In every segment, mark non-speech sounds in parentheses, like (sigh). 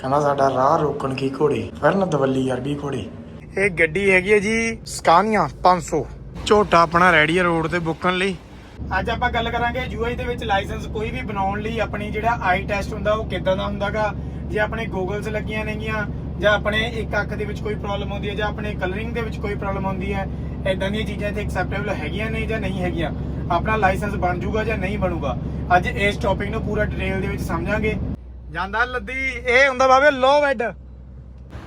ਕਹਿੰਦਾ ਸਾਡਾ ਰਾਹ ਰੋਕਣ ਕੀ ਘੋੜੇ? ਫਿਰਨ ਦਵੱਲੀ ਅਰਬੀ ਘੋੜੇ। ਇਹ ਗੱਡੀ ਹੈਗੀ ਹੈ ਜੀ ਸਕਾਨੀਆ 500 ਝੋਟਾ ਆਪਣਾ ਰੈਡੀ ਹੈ ਰੋਡ ਤੇ ਬੁੱਕਣ ਲਈ। ਅੱਜ ਆਪਾਂ ਗੱਲ ਕਰਾਂਗੇ ਯੂਆਈ ਦੇ ਵਿੱਚ ਲਾਇਸੈਂਸ ਕੋਈ ਵੀ ਬਣਾਉਣ ਲਈ ਆਪਣੀ ਜਿਹੜਾ ਆਈ ਟੈਸਟ ਹੁੰਦਾ ਉਹ ਕਿੱਦਾਂ ਦਾ ਹੁੰਦਾਗਾ। ਜੇ ਆਪਣੇ ਗੋਗਲਸ ਲੱਗੀਆਂ ਨੇਗੀਆਂ ਜਾਂ ਆਪਣੇ ਇੱਕ ਅੱਖ ਦੇ ਵਿੱਚ ਕੋਈ ਪ੍ਰੋਬਲਮ ਹੁੰਦੀ ਹੈ ਜਾਂ ਆਪਣੇ ਕਲਰਿੰਗ ਦੇ ਵਿੱਚ ਕੋਈ ਪ੍ਰੋਬਲਮ ਹੁੰਦੀ ਹੈ ਇਦਾਂ ਦੀਆਂ ਚੀਜ਼ਾਂ ਇੱਥੇ ਐਕਸੈਪਟੇਬਲ ਹੈਗੀਆਂ ਨੇ ਜਾਂ ਨਹੀਂ ਹੈਗੀਆਂ? ਆਪਣਾ ਲਾਇਸੈਂਸ ਬਣ ਜਾਊਗਾ ਜਾਂ ਨਹੀਂ ਬਣੂਗਾ? ਅੱਜ ਇਸ ਟੌਪਿਕ ਨੂੰ ਪੂਰਾ ਡਿਟੇਲ ਦੇ ਵਿੱਚ ਸਮਝਾਂਗੇ। ਜਾਂਦਾ ਲੱਦੀ, ਇਹ ਹੁੰਦਾ ਬਾਬੇ ਲੋ ਵੈਡ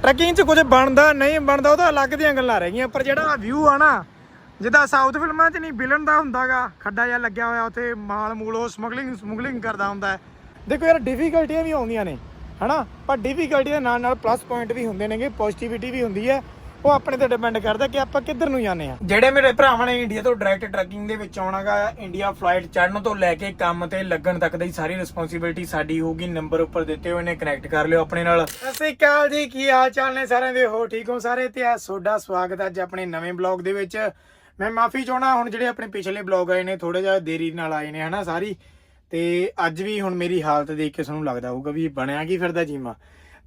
ਟਰੈਕਿੰਗ 'ਚ ਕੁਝ ਬਣਦਾ, ਨਹੀਂ ਬਣਦਾ, ਉਹ ਤਾਂ ਅਲੱਗ ਦੀਆਂ ਗੱਲਾਂ ਰਹਿ ਗਈਆਂ, ਪਰ ਜਿਹੜਾ ਵਿਊ ਆ ਨਾ, ਜਿੱਦਾਂ ਸਾਊਥ ਫਿਲਮਾਂ 'ਚ ਨਹੀਂ ਵਿਲਨ ਦਾ ਹੁੰਦਾਗਾ, ਖੱਡਾ ਜਿਹਾ ਲੱਗਿਆ ਹੋਇਆ, ਉੱਥੇ ਮਾਲ ਮੂਲ ਉਹ ਸਮਗਲਿੰਗ ਸਮਗਲਿੰਗ ਕਰਦਾ ਹੁੰਦਾ ਹੈ। ਦੇਖੋ ਯਾਰ ਡਿਫਿਕਲਟੀਆਂ ਵੀ ਆਉਂਦੀਆਂ ਨੇ, ਹਨਾ? ਪਰ ਡਿਫਿਕਲਟੀ ਦੇ ਨਾਲ ਨਾਲ ਪਲੱਸ ਪੁਆਇੰਟ ਵੀ ਹੁੰਦੇ ਨੇਗੇ ਪੋਜ਼ਿਟਿਵਿਟੀ ਵੀ ਹੁੰਦੀ ਹੈ ਉਹ ਆਪਣੇ ਤੇ ਡਿਪੈਂਡ ਕਰਦਾ ਕਿ ਆਪਾਂ ਕਿੱਧਰ ਨੂੰ ਜਾਂਦੇ ਆ ਜਿਹੜੇ ਮੇਰੇ ਭਰਾਵਾਂ ਨੇ ਇੰਡੀਆ ਤੋਂ ਡਾਇਰੈਕਟ ਟਰੱਕਿੰਗ ਦੇ ਵਿੱਚ ਆਉਣਾਗਾ ਇੰਡੀਆ ਫਲਾਈਟ ਚੜਨ ਤੋਂ ਲੈ ਕੇ ਕੰਮ ਤੇ ਲੱਗਣ ਤੱਕ ਦੀ ਸਾਰੀ ਰਿਸਪੌਂਸਿਬਿਲਟੀ ਸਾਡੀ ਹੋਊਗੀ। ਨੰਬਰ ਉੱਪਰ ਦਿੱਤੇ ਹੋਏ ਨੇ ਕਨੈਕਟ ਕਰ ਲਿਓ ਆਪਣੇ ਨਾਲ। ਸ਼੍ਰੀ ਅਕਾਲ ਜੀ ਕੀ ਹਾਲ ਚਾਲ ਨੇ ਸਾਰਿਆਂ ਦੇ? ਹੋ ਠੀਕ ਹੋ ਸਾਰੇ? ਤੇ ਆ ਤੁਹਾਡਾ ਸਵਾਗਤ ਅੱਜ ਆਪਣੇ ਨਵੇਂ ਬਲੌਗ ਦੇ ਵਿੱਚ। ਮੈਂ ਮਾਫੀ ਚਾਹਣਾ ਹੁਣ ਜਿਹੜੇ ਆਪਣੇ ਪਿਛਲੇ ਬਲੌਗ ਆਏ ਨੇ ਥੋੜੇ ਜਿਹਾ ਦੇਰੀ ਨਾਲ ਆਏ ਨੇ ਹਨਾ ਸਾਰੀ। ਤੇ ਅੱਜ ਵੀ ਹੁਣ ਮੇਰੀ ਹਾਲਤ ਦੇਖ ਕੇ ਤੁਹਾਨੂੰ ਲੱਗਦਾ ਹੋਊਗਾ ਵੀ ਬਣਿਆ ਕੀ ਫਿਰਦਾ ਜੀਮਾ।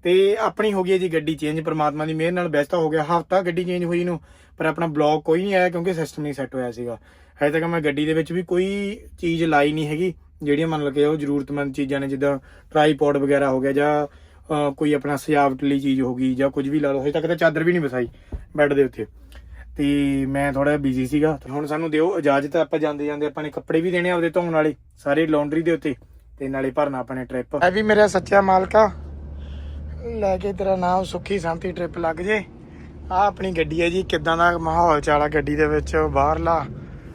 ਤੇ ਆਪਣੀ ਹੋ ਗਈ ਜੀ ਗੱਡੀ ਚੇਂਜ ਪ੍ਰਮਾਤਮਾ ਦੀ ਮਿਹਰ ਨਾਲ ਬੈਸਤਾ ਹੋ ਗਿਆ। ਹਫਤਾ ਗੱਡੀ ਚੇਂਜ ਹੋਈ ਨੂੰ ਪਰ ਆਪਣਾ ਬਲੌਗ ਕੋਈ ਨਹੀਂ ਆਇਆ ਕਿਉਂਕਿ ਸਿਸਟਮ ਨਹੀਂ ਸੈੱਟ ਹੋਇਆ ਸੀਗਾ। ਹਜੇ ਤੱਕ ਮੈਂ ਗੱਡੀ ਦੇ ਵਿੱਚ ਵੀ ਕੋਈ ਚੀਜ਼ ਲਾਈ ਨਹੀਂ ਹੈਗੀ, ਜਿਹੜੀਆਂ ਮੰਨ ਲਓ ਉਹ ਜ਼ਰੂਰਤਮੰਦ ਚੀਜ਼ਾਂ ਨੇ, ਜਿੱਦਾਂ ਟ੍ਰਾਈਪੋਡ ਵਗੈਰਾ ਹੋ ਗਿਆ ਜਾਂ ਕੋਈ ਆਪਣਾ ਸਜਾਵਟ ਲਈ ਚੀਜ਼ ਹੋ ਗਈ ਜਾਂ ਕੁਝ ਵੀ ਲਾ ਲਓ। ਹਜੇ ਤੱਕ ਤਾਂ ਚਾਦਰ ਵੀ ਨਹੀਂ ਵਸਾਈ ਬੈੱਡ ਦੇ ਉੱਤੇ। ਤੇ ਮੈਂ ਥੋੜਾ ਬਿਜ਼ੀ ਸੀਗਾ, ਤੇ ਹੁਣ ਸਾਨੂੰ ਦਿਓ ਇਜਾਜ਼ਤ ਆਪਾਂ ਜਾਂਦੇ ਜਾਂਦੇ ਆਪਾਂ ਨੇ ਕੱਪੜੇ ਵੀ ਦੇਣੇ ਆ ਧੋਣ ਵਾਲੇ, ਸਾਰੇ ਲਾਉਂਡਰੀ ਦੇ ਉੱਤੇ, ਤੇ ਨਾਲੇ ਭਰਨਾ ਆਪਣੇ ਟ੍ਰਿਪ ਐ ਵੀ ਮੇਰਾ ਸੱਚਾ ਮਾਲਕਾ ਲੈ ਕੇ ਤੇਰਾ ਨਾਮ ਸੁੱਖੀ ਸ਼ਾਂਤੀ ਟ੍ਰਿਪ ਲੱਗ ਜੇ। ਆ ਆਪਣੀ ਗੱਡੀ ਹੈ ਜੀ, ਕਿੱਦਾਂ ਦਾ ਮਾਹੌਲ ਚਾਲਾ ਗੱਡੀ ਦੇ ਵਿੱਚ ਬਾਹਰਲਾ।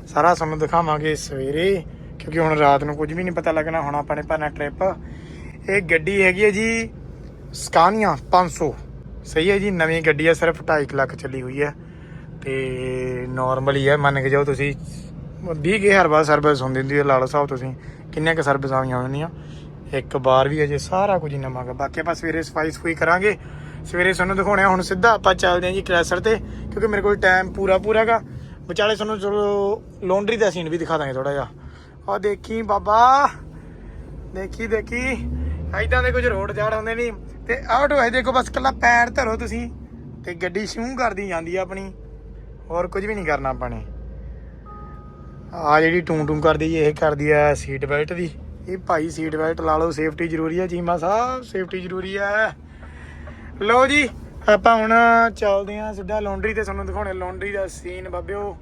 ਸਾਰਾ ਤੁਹਾਨੂੰ ਦਿਖਾਵਾਂਗੇ ਸਵੇਰੇ, ਕਿਉਂਕਿ ਹੁਣ ਰਾਤ ਨੂੰ ਕੁਝ ਵੀ ਨਹੀਂ ਪਤਾ ਲੱਗਣਾ, ਹੁਣ ਆਪਾਂ ਨੇ ਭਰਨਾ ਟ੍ਰਿਪ ਇਹ ਗੱਡੀ ਹੈਗੀ ਹੈ ਜੀ ਸਕਾਨੀਆ 500 ਸਹੀ ਹੈ ਜੀ, ਨਵੀਂ ਗੱਡੀ ਹੈ, ਸਿਰਫ 2.5 ਲੱਖ ਚੱਲੀ ਹੋਈ ਹੈ। ਤੇ ਨਾਰਮਲ ਹੀ ਹੈ ਮੰਨ ਕੇ ਜਾਓ ਤੁਸੀਂ 20 ਕੇ ਹਰ ਵਾਰ ਸਰਵਿਸ ਹੁੰਦੀ ਹੁੰਦੀ ਹੈ, ਲਾ ਲਓ ਸਾਹਿਬ ਤੁਸੀਂ। ਕਿੰਨੀਆਂ ਕੁ ਸਰਵਿਸ ਆਈਆਂ ਹੋਣੀਆਂ? ਇੱਕ ਵਾਰ ਵੀ ਅਜੇ ਸਾਰਾ ਕੁਝ ਹੀ ਨਵਾਂ ਗਾ। ਬਾਕੀ ਆਪਾਂ ਸਵੇਰੇ ਸਫ਼ਾਈ ਸਫੂਈ ਕਰਾਂਗੇ। ਸਵੇਰੇ ਤੁਹਾਨੂੰ ਦਿਖਾਉਣੇ ਆ ਹੁਣ ਸਿੱਧਾ ਆਪਾਂ ਚੱਲਦੇ ਹਾਂ ਜੀ ਕ੍ਰੈਸਰ ਤੇ, ਕਿਉਂਕਿ ਮੇਰੇ ਕੋਲ ਟਾਈਮ ਪੂਰਾ ਪੂਰਾਗਾ ਵਿਚਾਲੇ ਤੁਹਾਨੂੰ ਚਲੋ ਲਾਉਂਡਰੀ ਦਾ ਸੀਨ ਵੀ ਦਿਖਾ ਦਾਂਗੇ ਥੋੜਾ ਜਿਹਾ। ਆ ਦੇਖੀ ਬਾਬਾ, ਦੇਖੀ ਦੇਖੀ। ਐਦਾਂ ਦੇ ਕੁਝ ਰੋਡ ਜਾੜ ਹੁੰਦੇ ਨਹੀਂ ਤੇ ਆਊਟ ਹੋਏ ਦੇਖੋ, ਬਸ ਕੱਲਾ ਪੈਰ ਧਰੋ ਤੁਸੀਂ, ਤੇ ਗੱਡੀ ਸ਼ੂ ਕਰਦੀ ਜਾਂਦੀ ਆ ਆਪਣੀ। ਹੋਰ ਕੁਝ ਵੀ ਨਹੀਂ ਕਰਨਾ ਆਪਾਂ ਨੇ। ਆ ਜਿਹੜੀ ਟੂੰ ਟੂੰ ਕਰਦੀ, ਇਹ ਕਰਦੀ ਆ ਸੀਟ ਬੈਲਟ ਦੀ। ਇਹ ਭਾਈ ਸੀਟ ਬੈਲਟ ਲਾ ਲਓ ਸੇਫਟੀ ਜ਼ਰੂਰੀ ਹੈ ਜੀਮਾ ਸਾਹਿਬ ਸੇਫਟੀ ਜ਼ਰੂਰੀ ਹੈ ਲਓ ਜੀ ਆਪਾਂ ਹੁਣ ਚੱਲਦੇ ਆ ਸਿੱਧਾ ਲਾਉਂਡਰੀ ਤੇ ਤੁਹਾਨੂੰ ਦਿਖਾਉਣੇ ਲਾਉਂਡਰੀ ਦਾ ਸੀਨ ਬਾਬਿਓ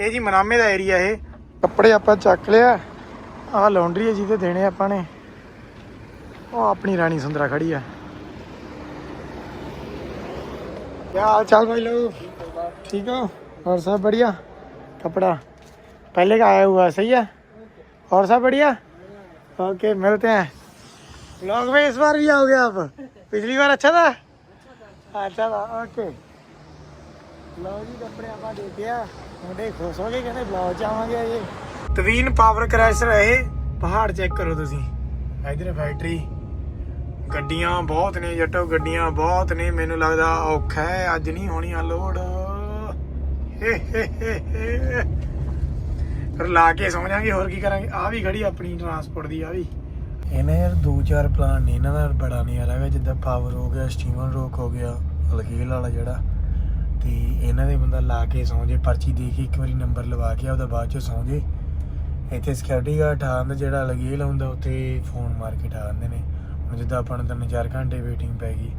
ਇਹ ਜੀ ਮਨਾਮੇ ਦਾ ਏਰੀਆ ਇਹ ਕੱਪੜੇ ਆਪਾਂ ਚੱਕ ਲਿਆ ਆਹ ਲਾਉਂਡਰੀ ਹੈ ਜਿਹਦੇ ਦੇਣੇ ਆਪਾਂ ਨੇ ਉਹ ਆਪਣੀ ਰਾਣੀ ਸੁੰਦਰਾ ਖੜੀ ਆ ਕੀ ਹਾਲ ਚਾਲ भाई लोग ठीक हो और सब बढ़िया कपड़ा पहले का आया हुआ है, सही है और सब बढ़िया ओके मिलते हैं ब्लॉग में इस बार भी आओगे आप पिछली बार अच्छा था अच्छा था ओके ਲਓ ਜੀ ਕੱਪੜੇ ਆਪਾਂ ਦੇਖਿਆ ਮੁੰਡੇ ਖੁਸ਼ ਹੋ ਗਏ ਕਹਿੰਦੇ ਬਲੌਗ ਚ ਆਵਾਂਗੇ ਅਜੇ ਤਵੀਨ ਪਾਵਰ ਕ੍ਰੈਸ਼ਰ ਇਹ ਪਹਾੜ ਚੈੱਕ ਕਰੋ ਤੁਸੀਂ ਇਧਰ ਫੈਕਟਰੀ ਗੱਡੀਆਂ ਬਹੁਤ ਨੇ ਜੱਟੋ ਗੱਡੀਆਂ ਬਹੁਤ ਨੇ ਮੈਨੂੰ ਲੱਗਦਾ ਔਖਾ ਹੈ ਅੱਜ ਨਹੀਂ ਹੋਣੀ ਆ ਲੋਡ ਫਿਰ ਲਾ ਕੇ ਸੌਂ ਜਾਾਂਗੇ, ਹੋਰ ਕੀ ਕਰਾਂਗੇ? ਆ ਵੀ ਖੜੀ ਆਪਣੀ ਟਰਾਂਸਪੋਰਟ ਦੀ ਆ ਵੀ। ਇਹਨੇ ਯਾਰ ਦੋ ਚਾਰ ਪਲਾਨ ਨੇ, ਇਹਨਾਂ ਦਾ ਬੜਾ ਨਜ਼ਾਰਾ ਹੈਗਾ, ਜਿੱਦਾਂ ਪਾਵਰ ਹੋ ਗਿਆ ਸਟੀਮਰ ਰੋਕ ਹੋ ਗਿਆ ਲਕੀਲ ਵਾਲਾ ਜਿਹੜਾ। ਤੇ ਇਹਨਾਂ ਦੇ ਬੰਦਾ ਲਾ ਕੇ ਸੌਂ ਜੇ, ਪਰਚੀ ਦੇ ਕੇ ਇੱਕ ਵਾਰੀ ਨੰਬਰ ਲਵਾ ਕੇ ਉਹਦਾ ਬਾਅਦ ਚ ਸੌਂ ਜੇ। ਇੱਥੇ ਸਿਕਿਉਰਿਟੀ ਗਾਰਡ ਠਾਣ ਜਿਹੜਾ ਲਗੀਲ ਹੁੰਦਾ, ਉੱਥੇ ਫੋਨ ਮਾਰ ਕੇ ਠਾਣਦੇ ਨੇ। ਹੁਣ ਜਿੱਦਾਂ ਆਪਾਂ ਨੂੰ ਤਿੰਨ ਚਾਰ ਘੰਟੇ ਵੇਟਿੰਗ ਪੈ ਗਈ,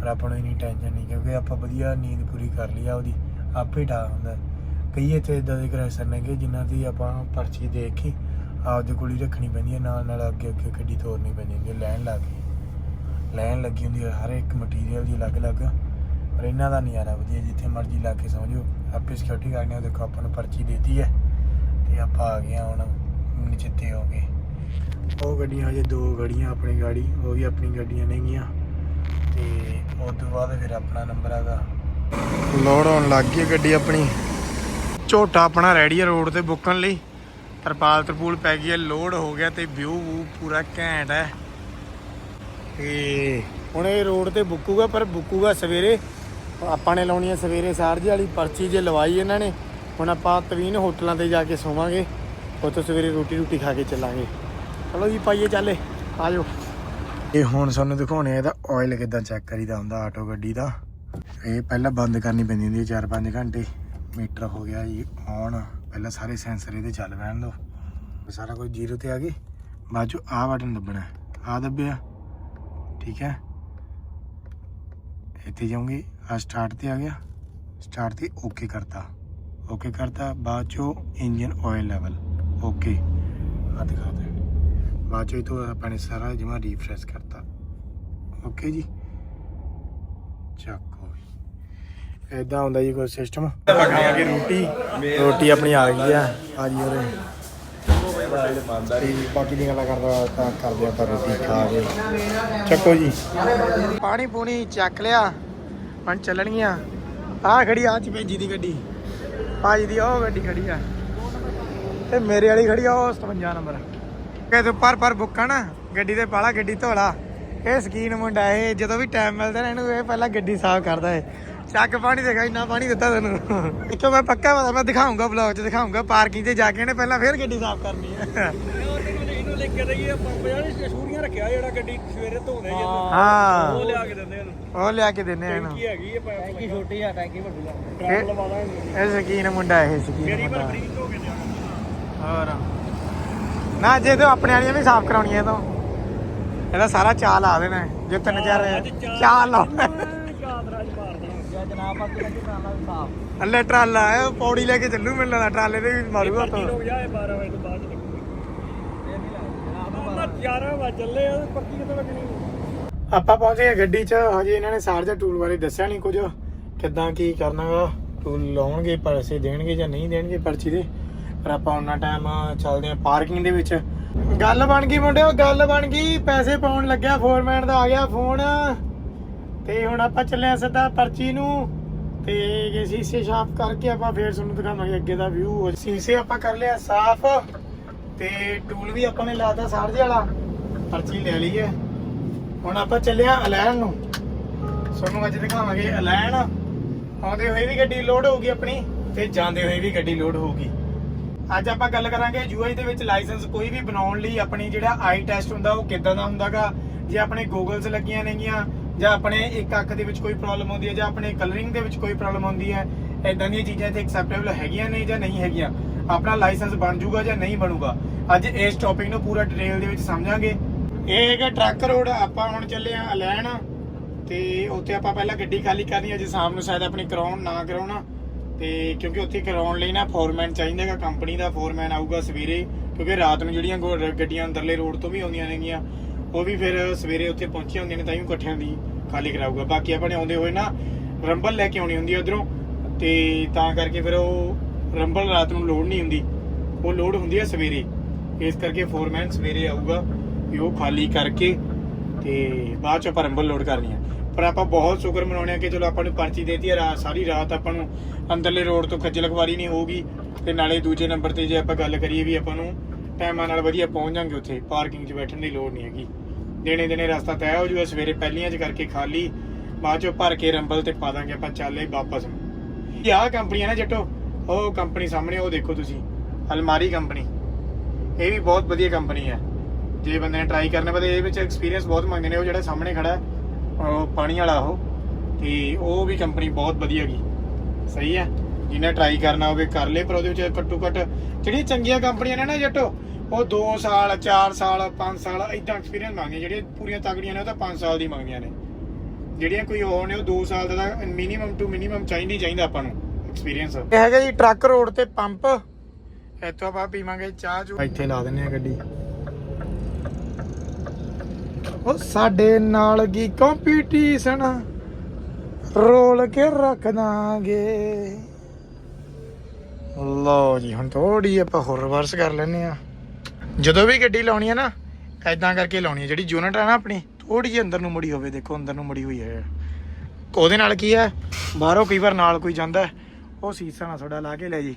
ਪਰ ਆਪਾਂ ਨੂੰ ਇਨੀ ਟੈਨਸ਼ਨ ਨਹੀਂ, ਕਿਉਂਕਿ ਆਪਾਂ ਵਧੀਆ ਨੀਂਦ ਪੂਰੀ ਕਰ ਲਈ ਆ ਉਹਦੀ, ਆਪੇ ਠਾ ਹੁੰਦਾ। ਕਈ ਇੱਥੇ ਇਦਾਂ ਦੇ ਕ੍ਰੈਸ਼ਰ ਨੇਗੇ ਜਿਨ੍ਹਾਂ ਦੀ ਆਪਾਂ ਪਰਚੀ ਦੇਖ ਕੇ ਆਪਦੇ ਕੋਲ ਹੀ ਰੱਖਣੀ ਪੈਂਦੀ ਹੈ, ਨਾਲ ਨਾਲ ਅੱਗੇ ਅੱਗੇ ਗੱਡੀ ਤੋਰਨੀ ਪੈਂਦੀ ਹੁੰਦੀ ਹੈ, ਲੈਣ ਲੱਗ ਗਈ। ਲੈਣ ਲੱਗੀ ਹੁੰਦੀ ਹੈ, ਹਰ ਇੱਕ ਮਟੀਰੀਅਲ ਦੀ ਅਲੱਗ-ਅਲੱਗ ਪਰ ਇਹਨਾਂ ਦਾ ਨਜ਼ਾਰਾ ਵਧੀਆ, ਜਿੱਥੇ ਮਰਜ਼ੀ ਲਾ ਕੇ ਸਮਝੋ, ਆਪੇ ਸਿਕਿਉਰਿਟੀ ਗਾਰਡ ਨੇ ਦੇਖੋ, ਆਪਾਂ ਨੂੰ ਪਰਚੀ ਦੇਤੀ ਹੈ ਤੇ ਆਪਾਂ ਆ ਗਏ ਹਾਂ ਹੁਣ, ਨਚਿੱਤੇ ਹੋ ਗਏ ਉਹ ਗੱਡੀਆਂ ਹਜੇ ਦੋ ਗੱਡੀਆਂ ਆਪਣੀ ਗਾੜੀ, ਉਹ ਵੀ ਆਪਣੀ ਗੱਡੀਆਂ ਨੇਗੀਆਂ ਤੇ ਉਸ ਤੋਂ ਬਾਅਦ ਫਿਰ ਆਪਣਾ ਨੰਬਰ ਹੈਗਾ। ਲੋਡ ਹੋਣ ਲੱਗ ਗਈ ਗੱਡੀ ਆਪਣੀ। ਝੋਟਾ ਆਪਣਾ ਰੈਡੀ ਹੈ ਰੋਡ ਤੇ ਬੁੱਕਣ ਲਈ। ਤਰਪਾਲ ਤਰਪੂਲ ਪੈ ਗਈ ਹੈ ਲੋਡ ਹੋ ਗਿਆ ਤੇ ਵਿਊ ਪੂਰਾ ਘੈਂਟ ਹੈ ਤੇ ਹੁਣ ਇਹ ਰੋਡ ਤੇ ਬੁੱਕੂਗਾ, ਪਰ ਬੁੱਕੂਗਾ ਸਵੇਰੇ। ਆਪਾਂ ਨੇ ਲਾਉਣੀ ਹੈ ਸਵੇਰੇ ਸਾਰਜੀ ਵਾਲੀ ਪਰਚੀ ਜੇ ਲਵਾਈ ਇਹਨਾਂ ਨੇ। ਹੁਣ ਆਪਾਂ ਤਵੀਨ ਹੋਟਲਾਂ ਤੇ ਜਾ ਕੇ ਸੋਵਾਂਗੇ। ਉੱਥੋਂ ਸਵੇਰੇ ਰੋਟੀ ਰੋਟੀ ਖਾ ਕੇ ਚੱਲਾਂਗੇ। ਚਲੋ ਜੀ, ਪਾਈਏ ਚੱਲੇ, ਆ ਜਾਓ। ਇਹ ਹੁਣ ਸਾਨੂੰ ਦਿਖਾਉਣੇ ਆ ਇਹਦਾ ਆਇਲ ਕਿਦਾਂ ਚੈੱਕ ਕਰੀਦਾ ਹੁੰਦਾ ਆਟੋ ਗੱਡੀ ਦਾ। ਇਹ ਪਹਿਲਾਂ ਬੰਦ ਕਰਨੀ ਪੈਂਦੀ ਹੁੰਦੀ ਹੈ 4-5 ਘੰਟੇ। ਮੀਟਰ ਹੋ ਗਿਆ ਜੀ ਔਨ ਪਹਿਲਾਂ ਸਾਰੇ ਸੈਂਸਰ ਇਹਦੇ ਚੱਲ ਪੈਣ ਦੋ। ਸਾਰਾ ਕੁਝ ਜ਼ੀਰੋ ਤੇ ਆ ਗਈ। ਬਾਅਦ ਚੋਂ ਆਹ ਬਟਨ ਦੱਬਣਾ ਆ ਦੱਬਿਆ। ਠੀਕ ਹੈ। ਇੱਥੇ ਜਾਉਂਗੇ ਆ ਸਟਾਰਟ ਤੇ ਆ ਗਿਆ। ਸਟਾਰਟ ਤੇ ਓਕੇ ਕਰਤਾ। ਓਕੇ ਕਰਤਾ। ਬਾਅਦ ਚੋਂ ਇੰਜਨ ਆਇਲ ਲੈਵਲ ਓਕੇ ਆ ਦਿਖਾ ਬਾਅਦ ਚੋਂ ਇਹ ਤੋਂ ਆਪਾਂ ਨੇ ਸਾਰਾ ਜਮਾ ਰੀਫਰੈਸ਼ ਕਰਤਾ। ਓਕੇ ਜੀ। ਚੱਕ। ਇਦਾਂ ਹੁੰਦਾ ਜੀ ਕੋਈ ਸਿਸਟਮ ਰੋਟੀ। ਰੋਟੀ ਆਪਣੀ ਆ ਗਈ ਆ ਆ ਜੀ ਉਰੇ। ਤੇ ਬਾਕੀ ਦੀਆਂ ਗੱਲਾਂ ਕਰਦਾ ਤਾਂ ਕਰਦੇ ਆਪਾਂ ਰੋਟੀ ਖਾ ਕੇ। ਚੱਕੋ ਜੀ। ਪਾਣੀ ਪੂਣੀ ਚੱਕ ਲਿਆ ਹੁਣ ਚੱਲਣਗੀਆਂ। ਆ ਖੜੀ ਆ ਚ ਭੇਜੀ ਦੀ ਗੱਡੀ। ਭਾਜੀ ਦੀ ਉਹ ਗੱਡੀ ਖੜੀ ਆ। ਤੇ ਮੇਰੇ ਵਾਲੀ ਖੜੀ ਆ ਉਹ 57 ਨੰਬਰ। ਕਿ ਤੂੰ ਪਰ ਪਰ ਬੁੱਕਾ ਨਾ ਗੱਡੀ ਤੇ ਪਾਲਾ ਗੱਡੀ ਧੋਲਾ। ਇਹ ਸਕੀਨ ਮੁੰਡਾ ਇਹ ਜਦੋਂ ਵੀ ਟਾਈਮ ਮਿਲਦਾ ਨਾ ਇਹਨੂੰ ਇਹ ਪਹਿਲਾਂ ਗੱਡੀ ਸਾਫ਼ ਕਰਦਾ ਏ ਚੱਕ ਪਾਣੀ ਦੇਖਾ ਇੰਨਾ ਪਾਣੀ ਦਿੱਤਾ ਤੈਨੂੰ। ਇੱਥੋਂ ਮੈਂ ਪੱਕਾ ਪਤਾ ਮੈਂ ਦਿਖਾਉਂਗਾ ਵਲੌਗ 'ਚ ਦਿਖਾਉਂਗਾ ਪਾਰਕਿੰਗ 'ਤੇ ਜਾ ਕੇ ਇਹਨੇ ਪਹਿਲਾਂ ਫੇਰ ਗੱਡੀ ਸਾਫ਼ ਕਰਨੀ ਹੈ। ਇਹਨੂੰ ਲਿਖ ਕੇ ਦਈਏ ਪੰਪ ਵਾਲੀ ਛੂਰੀਆਂ ਰੱਖਿਆ ਜਿਹੜਾ ਗੱਡੀ ਸਵੇਰੇ ਧੋਦੇ ਜੇ ਹਾਂ। ਉਹ ਲਿਆ ਕੇ ਦਿੰਦੇ ਇਹਨੂੰ। ਉਹ ਲਿਆ ਕੇ ਦਿੰਨੇ ਆ ਇਹਨੂੰ। ਕੀ ਹੈਗੀ ਇਹ ਪੰਪ ਟੈਂਕੀ ਛੋਟੀ ਆ ਟੈਂਕੀ ਵੱਡੀ ਆ। ਇਹ ਲਵਾ ਦਾਂਗੇ ਇਹ ਸਕੀਨ ਮੁੰਡਾ ਇਹ ਸਕੀਨ ਮੇਰੀ ਪਰ ਮੁੰਡਾ। ਫਰੀ ਧੋ ਕੇ ਜਾਣਾ ਹੋਰ। ਨਾ ਜੇ ਤੂੰ ਆਪਣੇ ਵਾਲੀਆਂ ਵੀ ਸਾਫ਼ ਕਰਾਉਣੀਆਂ ਤਾਂ। ਇਹਦਾ ਸਾਰਾ ਚਾਲ ਆ ਦੇਣਾ। ਜੇ ਤਿੰਨ ਚਾਰ ਚਾਲ ਲਾਉਣਾ ਚਾਦਰਾ ਚ ਮਾਰ ਦੇਣਾ ਜਾਂ ਜਨਾਬ ਅੱਗੇ ਲੱਗੇ ਟਰਾਲਾ ਵੀ ਸਾਫ਼। ਅੱਲੇ ਟਰਾਲਾ ਹੈ ਪੌੜੀ ਲੈ ਕੇ ਚੱਲੂ ਮੈਨੂੰ ਲੱਗਦਾ ਟਰਾਲੇ ਤੇ ਵੀ ਮਾਰੂਗਾ ਪੱਕੀ ਤੋਂ ਲੋਕ ਜਾਏ 12 ਵਜੇ ਤੋਂ ਬਾਅਦ ਲੱਗੂਗੀ ਇਹ ਨਹੀਂ ਲੱਗਦਾ ਜਨਾਬ ਆਪਾਂ 11 ਵਜੇ ਚੱਲੇ ਆ ਤੇ ਪੱਕੀ ਕਿਤੇ ਲੱਗਣੀ ਆਪਾਂ ਪਹੁੰਚੇ ਹਾਂ ਗੱਡੀ 'ਚ ਹਜੇ ਇਹਨਾਂ ਨੇ ਸਾਰਜਾ ਟੂਲ ਬਾਰੇ ਦੱਸਿਆ ਨਹੀਂ ਕੁਝ ਕਿੱਦਾਂ ਕੀ ਕਰਨਾਗਾ ਟੂਲ ਲਾਉਣਗੇ ਪੈਸੇ ਦੇਣਗੇ ਜਾਂ ਨਹੀਂ ਦੇਣਗੇ ਪਰਚੀ ਦੇ ਪਰ ਆਪਾਂ ਉਹਨਾਂ ਟਾਈਮ ਚੱਲਦੇ ਹਾਂ ਪਾਰਕਿੰਗ ਦੇ ਵਿੱਚ। ਗੱਲ ਬਣ ਗਈ ਮੁੰਡਿਓ ਗੱਲ ਬਣ ਗਈ ਪੈਸੇ ਪਾਉਣ ਲੱਗਿਆ ਫੋਰਮੈਨ ਦਾ ਆ ਗਿਆ ਫੋਨ। ਤੇ ਹੁਣ ਆਪਾਂ ਚੱਲੇ ਆ ਸਿੱਧਾ ਪਰਚੀ ਨੂੰ ਤੇ ਇਹ ਸ਼ੀਸ਼ੇ ਸਾਫ਼ ਕਰਕੇ ਆਪਾਂ ਫੇਰ ਤੁਹਾਨੂੰ ਦਿਖਾਵਾਂਗੇ ਅੱਗੇ ਦਾ ਵਿਊ ਸ਼ੀਸ਼ੇ ਆਪਾਂ ਕਰ ਲਿਆ ਸਾਫ਼ ਤੇ ਟੂਲ ਵੀ ਆਪਾਂ ਨੇ ਲਾਤਾ ਸਾਰਜੇ ਵਾਲਾ। ਪਰਚੀ ਲੈ ਲਈ ਹੈ ਹੁਣ ਆਪਾਂ ਚੱਲੇ ਆ ਨੂੰ। ਤੁਹਾਨੂੰ ਅੱਜ ਦਿਖਾਵਾਂਗੇ ਅਲੈਣ ਆਉਂਦੇ ਹੋਏ ਵੀ ਗੱਡੀ ਲੋਡ ਹੋਊਗੀ ਆਪਣੀ ਤੇ ਜਾਂਦੇ ਹੋਏ ਵੀ ਗੱਡੀ ਲੋਡ ਹੋਊਗੀ। ਅੱਜ ਆਪਾਂ ਗੱਲ ਕਰਾਂਗੇ ਯੂਆਈ ਦੇ ਵਿੱਚ ਲਾਇਸੈਂਸ ਕੋਈ ਵੀ ਬਣਾਉਣ ਲਈ ਆਪਣੀ ਜਿਹੜਾ ਆਈ ਟੈਸਟ ਹੁੰਦਾ ਉਹ ਕਿੱਦਾਂ ਦਾ ਹੁੰਦਾਗਾ? ਜੇ ਆਪਣੇ ਗੂਗਲਸ ਲੱਗੀਆਂ ਨੇਗੀਆਂ ਜਾਂ ਆਪਣੇ ਇੱਕ ਅੱਖ ਦੇ ਵਿੱਚ ਕੋਈ ਪ੍ਰੋਬਲਮ ਹੁੰਦੀ ਹੈ, ਜਾਂ ਆਪਣੇ ਕਲਰਿੰਗ ਦੇ ਵਿੱਚ ਕੋਈ ਪ੍ਰੋਬਲਮ ਹੁੰਦੀ ਹੈ ਇਦਾਂ ਦੀਆਂ ਚੀਜ਼ਾਂ ਤੇ ਐਕਸੈਪਟੇਬਲ ਹੈਗੀਆਂ ਨੇ ਜਾਂ ਨਹੀਂ ਹੈਗੀਆਂ? ਆਪਣਾ ਲਾਇਸੈਂਸ ਬਣ ਜਾਊਗਾ ਜਾਂ ਨਹੀਂ ਬਣੂਗਾ? ਅੱਜ ਇਸ ਟੌਪਿਕ ਨੂੰ ਪੂਰਾ ਡਿਟੇਲ ਦੇ ਵਿੱਚ ਸਮਝਾਂਗੇ। ਇਹ ਹੈਗਾ ਟਰੱਕ ਰੋਡ, ਆਪਾਂ ਹੁਣ ਚੱਲੇ ਆ ਅਲੈਣ। ਤੇ ਉੱਥੇ ਆਪਾਂ ਪਹਿਲਾਂ ਗੱਡੀ ਖਾਲੀ ਕਰਨੀ ਹੈ ਜੇ ਸ਼ਾਮ ਨੂੰ ਸ਼ਾਇਦ ਆਪਣੀ ਕਰਾਉਣ, ਨਾ ਕਰਾਉਣਾ। ਤੇ ਕਿਉਂਕਿ ਉੱਥੇ ਕਰਾਉਣ ਲਈ ਨਾ ਫੋਰਮੈਨ ਚਾਹੀਦਾਗਾ ਕੰਪਨੀ ਦਾ ਫੋਰਮੈਨ ਆਊਗਾ ਸਵੇਰੇ। ਕਿਉਂਕਿ ਰਾਤ ਨੂੰ ਜਿਹੜੀਆਂ ਗੱਡੀਆਂ ਅੰਦਰਲੇ ਰੋਡ ਤੋਂ ਵੀ ਆਉਂਦੀਆਂ ਨੇਗੀਆਂ। ਉਹ ਵੀ ਫਿਰ ਸਵੇਰੇ ਉੱਥੇ ਪਹੁੰਚੀਆਂ ਹੁੰਦੀਆਂ ਨੇ, ਤਾਂ ਹੀ ਇਕੱਠਿਆਂ ਦੀ ਖਾਲੀ ਕਰਾਊਗਾ। ਬਾਕੀ ਆਪਾਂ ਨੇ ਆਉਂਦੇ ਹੋਏ ਨਾ ਰੰਬਲ ਲੈ ਕੇ ਆਉਣੀ ਹੁੰਦੀ ਹੈ ਉਧਰੋਂ, ਤੇ ਤਾਂ ਕਰਕੇ ਫਿਰ ਉਹ ਰੰਬਲ ਰਾਤ ਨੂੰ ਲੋਡ ਨਹੀਂ ਹੁੰਦੀ। ਉਹ ਲੋਡ ਹੁੰਦੀ ਹੈ ਸਵੇਰੇ। ਇਸ ਕਰਕੇ ਫੋਰਮੈਨ ਸਵੇਰੇ ਆਊਗਾ ਵੀ ਉਹ ਖਾਲੀ ਕਰਕੇ ਤੇ ਬਾਅਦ ਚ ਆਪਾਂ ਰੰਬਲ ਲੋਡ ਕਰਨੀ ਆ। ਪਰ ਆਪਾਂ ਬਹੁਤ ਸ਼ੁਕਰ ਮਨਾਉਣੇ ਆ ਕਿ ਚਲੋ ਆਪਾਂ ਨੂੰ ਪਰਚੀ ਦੇਤੀ ਆ, ਰਾਤ ਸਾਰੀ ਰਾਤ ਆਪਾਂ ਨੂੰ ਅੰਦਰਲੇ ਰੋਡ ਤੋਂ ਖੱਜਲ ਖਵਾਰੀ ਨਹੀਂ ਹੋਊਗੀ, ਤੇ ਨਾਲੇ ਦੂਜੇ ਨੰਬਰ ਤੇ ਜੇ ਆਪਾਂ ਗੱਲ ਕਰੀਏ ਵੀ ਆਪਾਂ ਨੂੰ ਟਾਈਮਾਂ ਨਾਲ ਵਧੀਆ ਪਹੁੰਚ ਜਾਾਂਗੇ ਉੱਥੇ। ਪਾਰਕਿੰਗ 'ਚ ਬੈਠਣ ਦੀ ਲੋੜ ਨਹੀਂ ਹੈਗੀ। ਦੇਣੇ ਦਿਨੇ ਰਸਤਾ ਤੈਅ ਹੋ ਜੂਗਾ, ਸਵੇਰੇ ਪਹਿਲੀਆਂ 'ਚ ਕਰਕੇ ਖਾਲੀ, ਬਾਅਦ 'ਚੋਂ ਭਰ ਕੇ ਰੰਬਲ ਤੇ ਪਾ ਦਾਂਗੇ ਆਪਾਂ, ਚੱਲੇ ਵਾਪਸ। ਇਹ ਆਹ ਕੰਪਨੀ ਆ ਨਾ ਜੱਟੋ, ਉਹ ਕੰਪਨੀ ਸਾਹਮਣੇ, ਉਹ ਦੇਖੋ ਤੁਸੀਂ, ਅਲਮਾਰੀ ਕੰਪਨੀ। ਇਹ ਵੀ ਬਹੁਤ ਵਧੀਆ ਕੰਪਨੀ ਹੈ ਜੇ ਬੰਦੇ ਨੇ ਟਰਾਈ ਕਰਨਾ ਪਤਾ ਇਹ ਵਿੱਚ ਐਕਸਪੀਰੀਅੰਸ ਬਹੁਤ ਮੰਗਦੇ ਨੇ, ਉਹ ਜਿਹੜਾ ਸਾਹਮਣੇ ਖੜਾ ਉਹ ਪਾਣੀ ਵਾਲਾ ਉਹ, ਤੇ ਉਹ ਵੀ ਕੰਪਨੀ ਬਹੁਤ ਵਧੀਆ ਗਈ ਸਹੀ ਹੈ? ਜਿਹਨੇ ਟਰਾਈ ਕਰਨਾ ਹੋਵੇ ਕਰ ਲੇ ਪਰ ਉਹਦੇ ਵਿੱਚ ਘੱਟੋ ਘੱਟ ਜਿਹੜੀਆਂ ਚੰਗੀਆਂ ਕੰਪਨੀਆਂ ਨੇ ਨਾ ਜੱਟੋ ਉਹ 2 ਸਾਲ 4 ਸਾਲ 5 ਸਾਲ ਇਦਾਂ ਐਕਸਪੀਰੀਅੰਸ ਮੰਗਦੀਆਂ ਜਿਹੜੀਆਂ ਪੂਰੀਆਂ ਤਗੜੀਆਂ ਨੇ ਉਹ ਤਾਂ 5 ਸਾਲ ਦੀ ਮੰਗਦੀਆਂ ਨੇ। ਜਿਹੜੀਆਂ ਕੋਈ ਹੋਰ ਨੇ ਉਹ 2 ਸਾਲ ਦਾ ਮਿਨੀਮਮ ਟੂ ਮਿਨੀਮਮ ਚਾਹੀਦੀ ਚਾਹੀਦਾ ਆਪਾਂ ਨੂੰ ਐਕਸਪੀਰੀਅੰਸ ਇਹ ਹੈਗਾ ਜੀ ਟਰੱਕ ਰੋਡ ਤੇ ਪੰਪ। ਇੱਥੋਂ ਆਪਾਂ ਪੀਵਾਂਗੇ ਚਾਹ ਚੂ। ਇੱਥੇ ਲਾ ਦਿੰਨੇ ਆ ਗੱਡੀ। ਉਹ ਸਾਡੇ ਨਾਲ ਕੀ ਕੰਪੀਟੀਸ਼ਨ ਰੋਲ ਕੇ ਰੱਖ ਦਾਂਗੇ। ਲਓ ਜੀ, ਹੁਣ ਥੋੜੀ ਆਪਾਂ ਹੋਰ ਰਿਵਰਸ ਕਰ ਲੈਨੇ ਆ ਜਦੋਂ ਵੀ ਗੱਡੀ ਲਾਉਣੀ ਹੈ ਨਾ ਐਦਾਂ ਕਰਕੇ ਲਾਉਣੀ ਹੈ। ਜਿਹੜੀ ਯੂਨਿਟ ਹੈ ਨਾ ਆਪਣੀ ਥੋੜੀ ਜਿਹੀ ਅੰਦਰ ਨੂੰ ਮੁੜੀ ਹੋਵੇ, ਦੇਖੋ ਅੰਦਰ ਨੂੰ ਮੁੜੀ ਹੋਈ ਹੈ। ਉਹਦੇ ਨਾਲ ਕੀ ਹੈ, ਬਾਹਰੋਂ ਕਈ ਵਾਰ ਨਾਲ ਕੋਈ ਜਾਂਦਾ ਉਹ ਸੀਸਾ ਨਾ ਥੋੜਾ ਲਾ ਕੇ ਲੈ ਜੀ।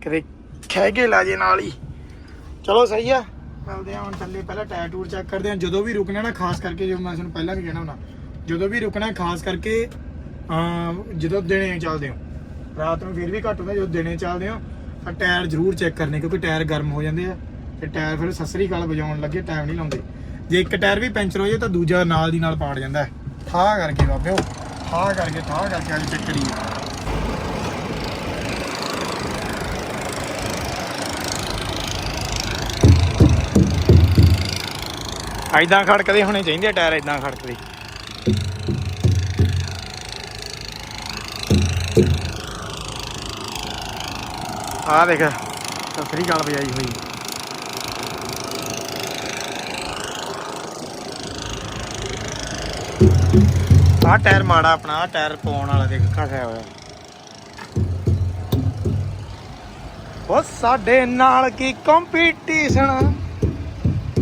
ਕਿਤੇ ਖਹਿ ਕੇ ਲਾ ਜੇ ਨਾਲ ਹੀ। ਚਲੋ ਸਹੀ ਆ, ਮਿਲਦੇ ਆ ਹੁਣ ਥੱਲੇ, ਪਹਿਲਾਂ ਟਾਇਰ ਟੂਰ ਚੈੱਕ ਕਰਦੇ ਆ ਜਦੋਂ ਵੀ ਰੁਕਣਾ ਨਾ, ਖਾਸ ਕਰਕੇ ਜੋ ਮੈਂ ਤੁਹਾਨੂੰ ਪਹਿਲਾਂ ਵੀ ਕਹਿਣਾ ਹੁੰਦਾ, ਜਦੋਂ ਵੀ ਰੁਕਣਾ, ਖਾਸ ਕਰਕੇ ਜਦੋਂ ਦਿਨੇ ਚੱਲਦੇ ਹੋ। ਰਾਤ ਨੂੰ ਫਿਰ ਵੀ ਘੱਟ ਹੁੰਦਾ, ਜਦੋਂ ਦਿਨੇ ਚੱਲਦੇ ਹੋ, ਤਾਂ ਟਾਇਰ ਜ਼ਰੂਰ ਚੈੱਕ ਕਰਨੇ, ਕਿਉਂਕਿ ਟਾਇਰ ਗਰਮ ਹੋ ਜਾਂਦੇ ਆ, ਤੇ ਟਾਇਰ ਫਿਰ ਸਸਰੀ ਕਾਲ ਵਜਾਉਣ ਲੱਗੇ ਟਾਈਮ ਨਹੀਂ ਲਾਉਂਦੇ। ਜੇ ਇੱਕ ਟਾਇਰ ਵੀ ਪੈਂਚਰ ਹੋ ਜਾਏ, ਤਾਂ ਦੂਜਾ ਨਾਲ ਦੀ ਨਾਲ ਪਾੜ ਜਾਂਦਾ ਹੈ। ਠਾਹ ਕਰਕੇ ਬਾਬਿਓ, ਠਾਹ ਕਰਕੇ ਠਾਹ ਕਰਕੇ ਅੱਜ ਚੈੱਕ ਕਰੀਏ ਐਦਾਂ ਖੜਕਦੇ ਹੋਣੇ ਚਾਹੀਦੇ ਆ ਟਾਇਰ ਐਦਾਂ ਖੜਕਦੇ। ਆ ਦੇਖ ਸਤਰੀ ਗੱਲ ਵਜਾਈ ਹੋਈ। ਆ ਟਾਇਰ ਮਾੜਾ ਆਪਣਾ, ਆਹ ਟਾਇਰ ਪਾਉਣ ਵਾਲਾ ਦੇਖ ਘਸਿਆ ਹੋਇਆ। ਉਹ ਸਾਡੇ ਨਾਲ ਕੀ ਕੰਪੀਟੀਸ਼ਨ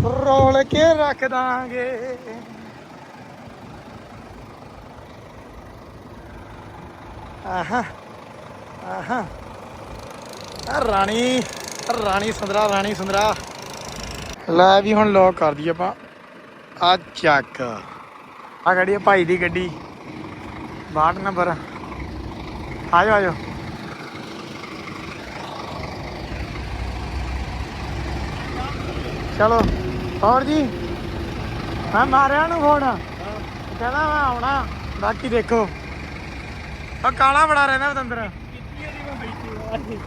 ਰੋਲ ਕੇ ਰੱਖ ਦਾਂਗੇ। ਆਹਾ ਆਹਾ। ਆ ਰਾਣੀ ਰਾਣੀ ਸੁੰਦਰਾ ਰਾਣੀ ਸੁੰਦਰਾ। ਲੈ ਵੀ ਹੁਣ ਲੋਕ ਕਰ ਦਈਏ ਆਪਾਂ। ਆ ਚੱਕ। ਆ ਗੱਡੀ ਆ ਭਾਈ ਦੀ ਗੱਡੀ। 62 ਨੰਬਰ। ਆ ਜਾਓ ਆ ਜਾਓ। ਚਲੋ, ਹੋਰ ਜੀ? ਮੈਂ ਮਾਰਿਆ ਨੂੰ ਫੋਨ ਕਹਿੰਦਾ ਮੈਂ ਆਉਣਾ। ਬਾਕੀ ਦੇਖੋ। ਆ ਕਾਲਾ ਬੜਾ ਰਹਿੰਦਾ ਬਤੰਦਰ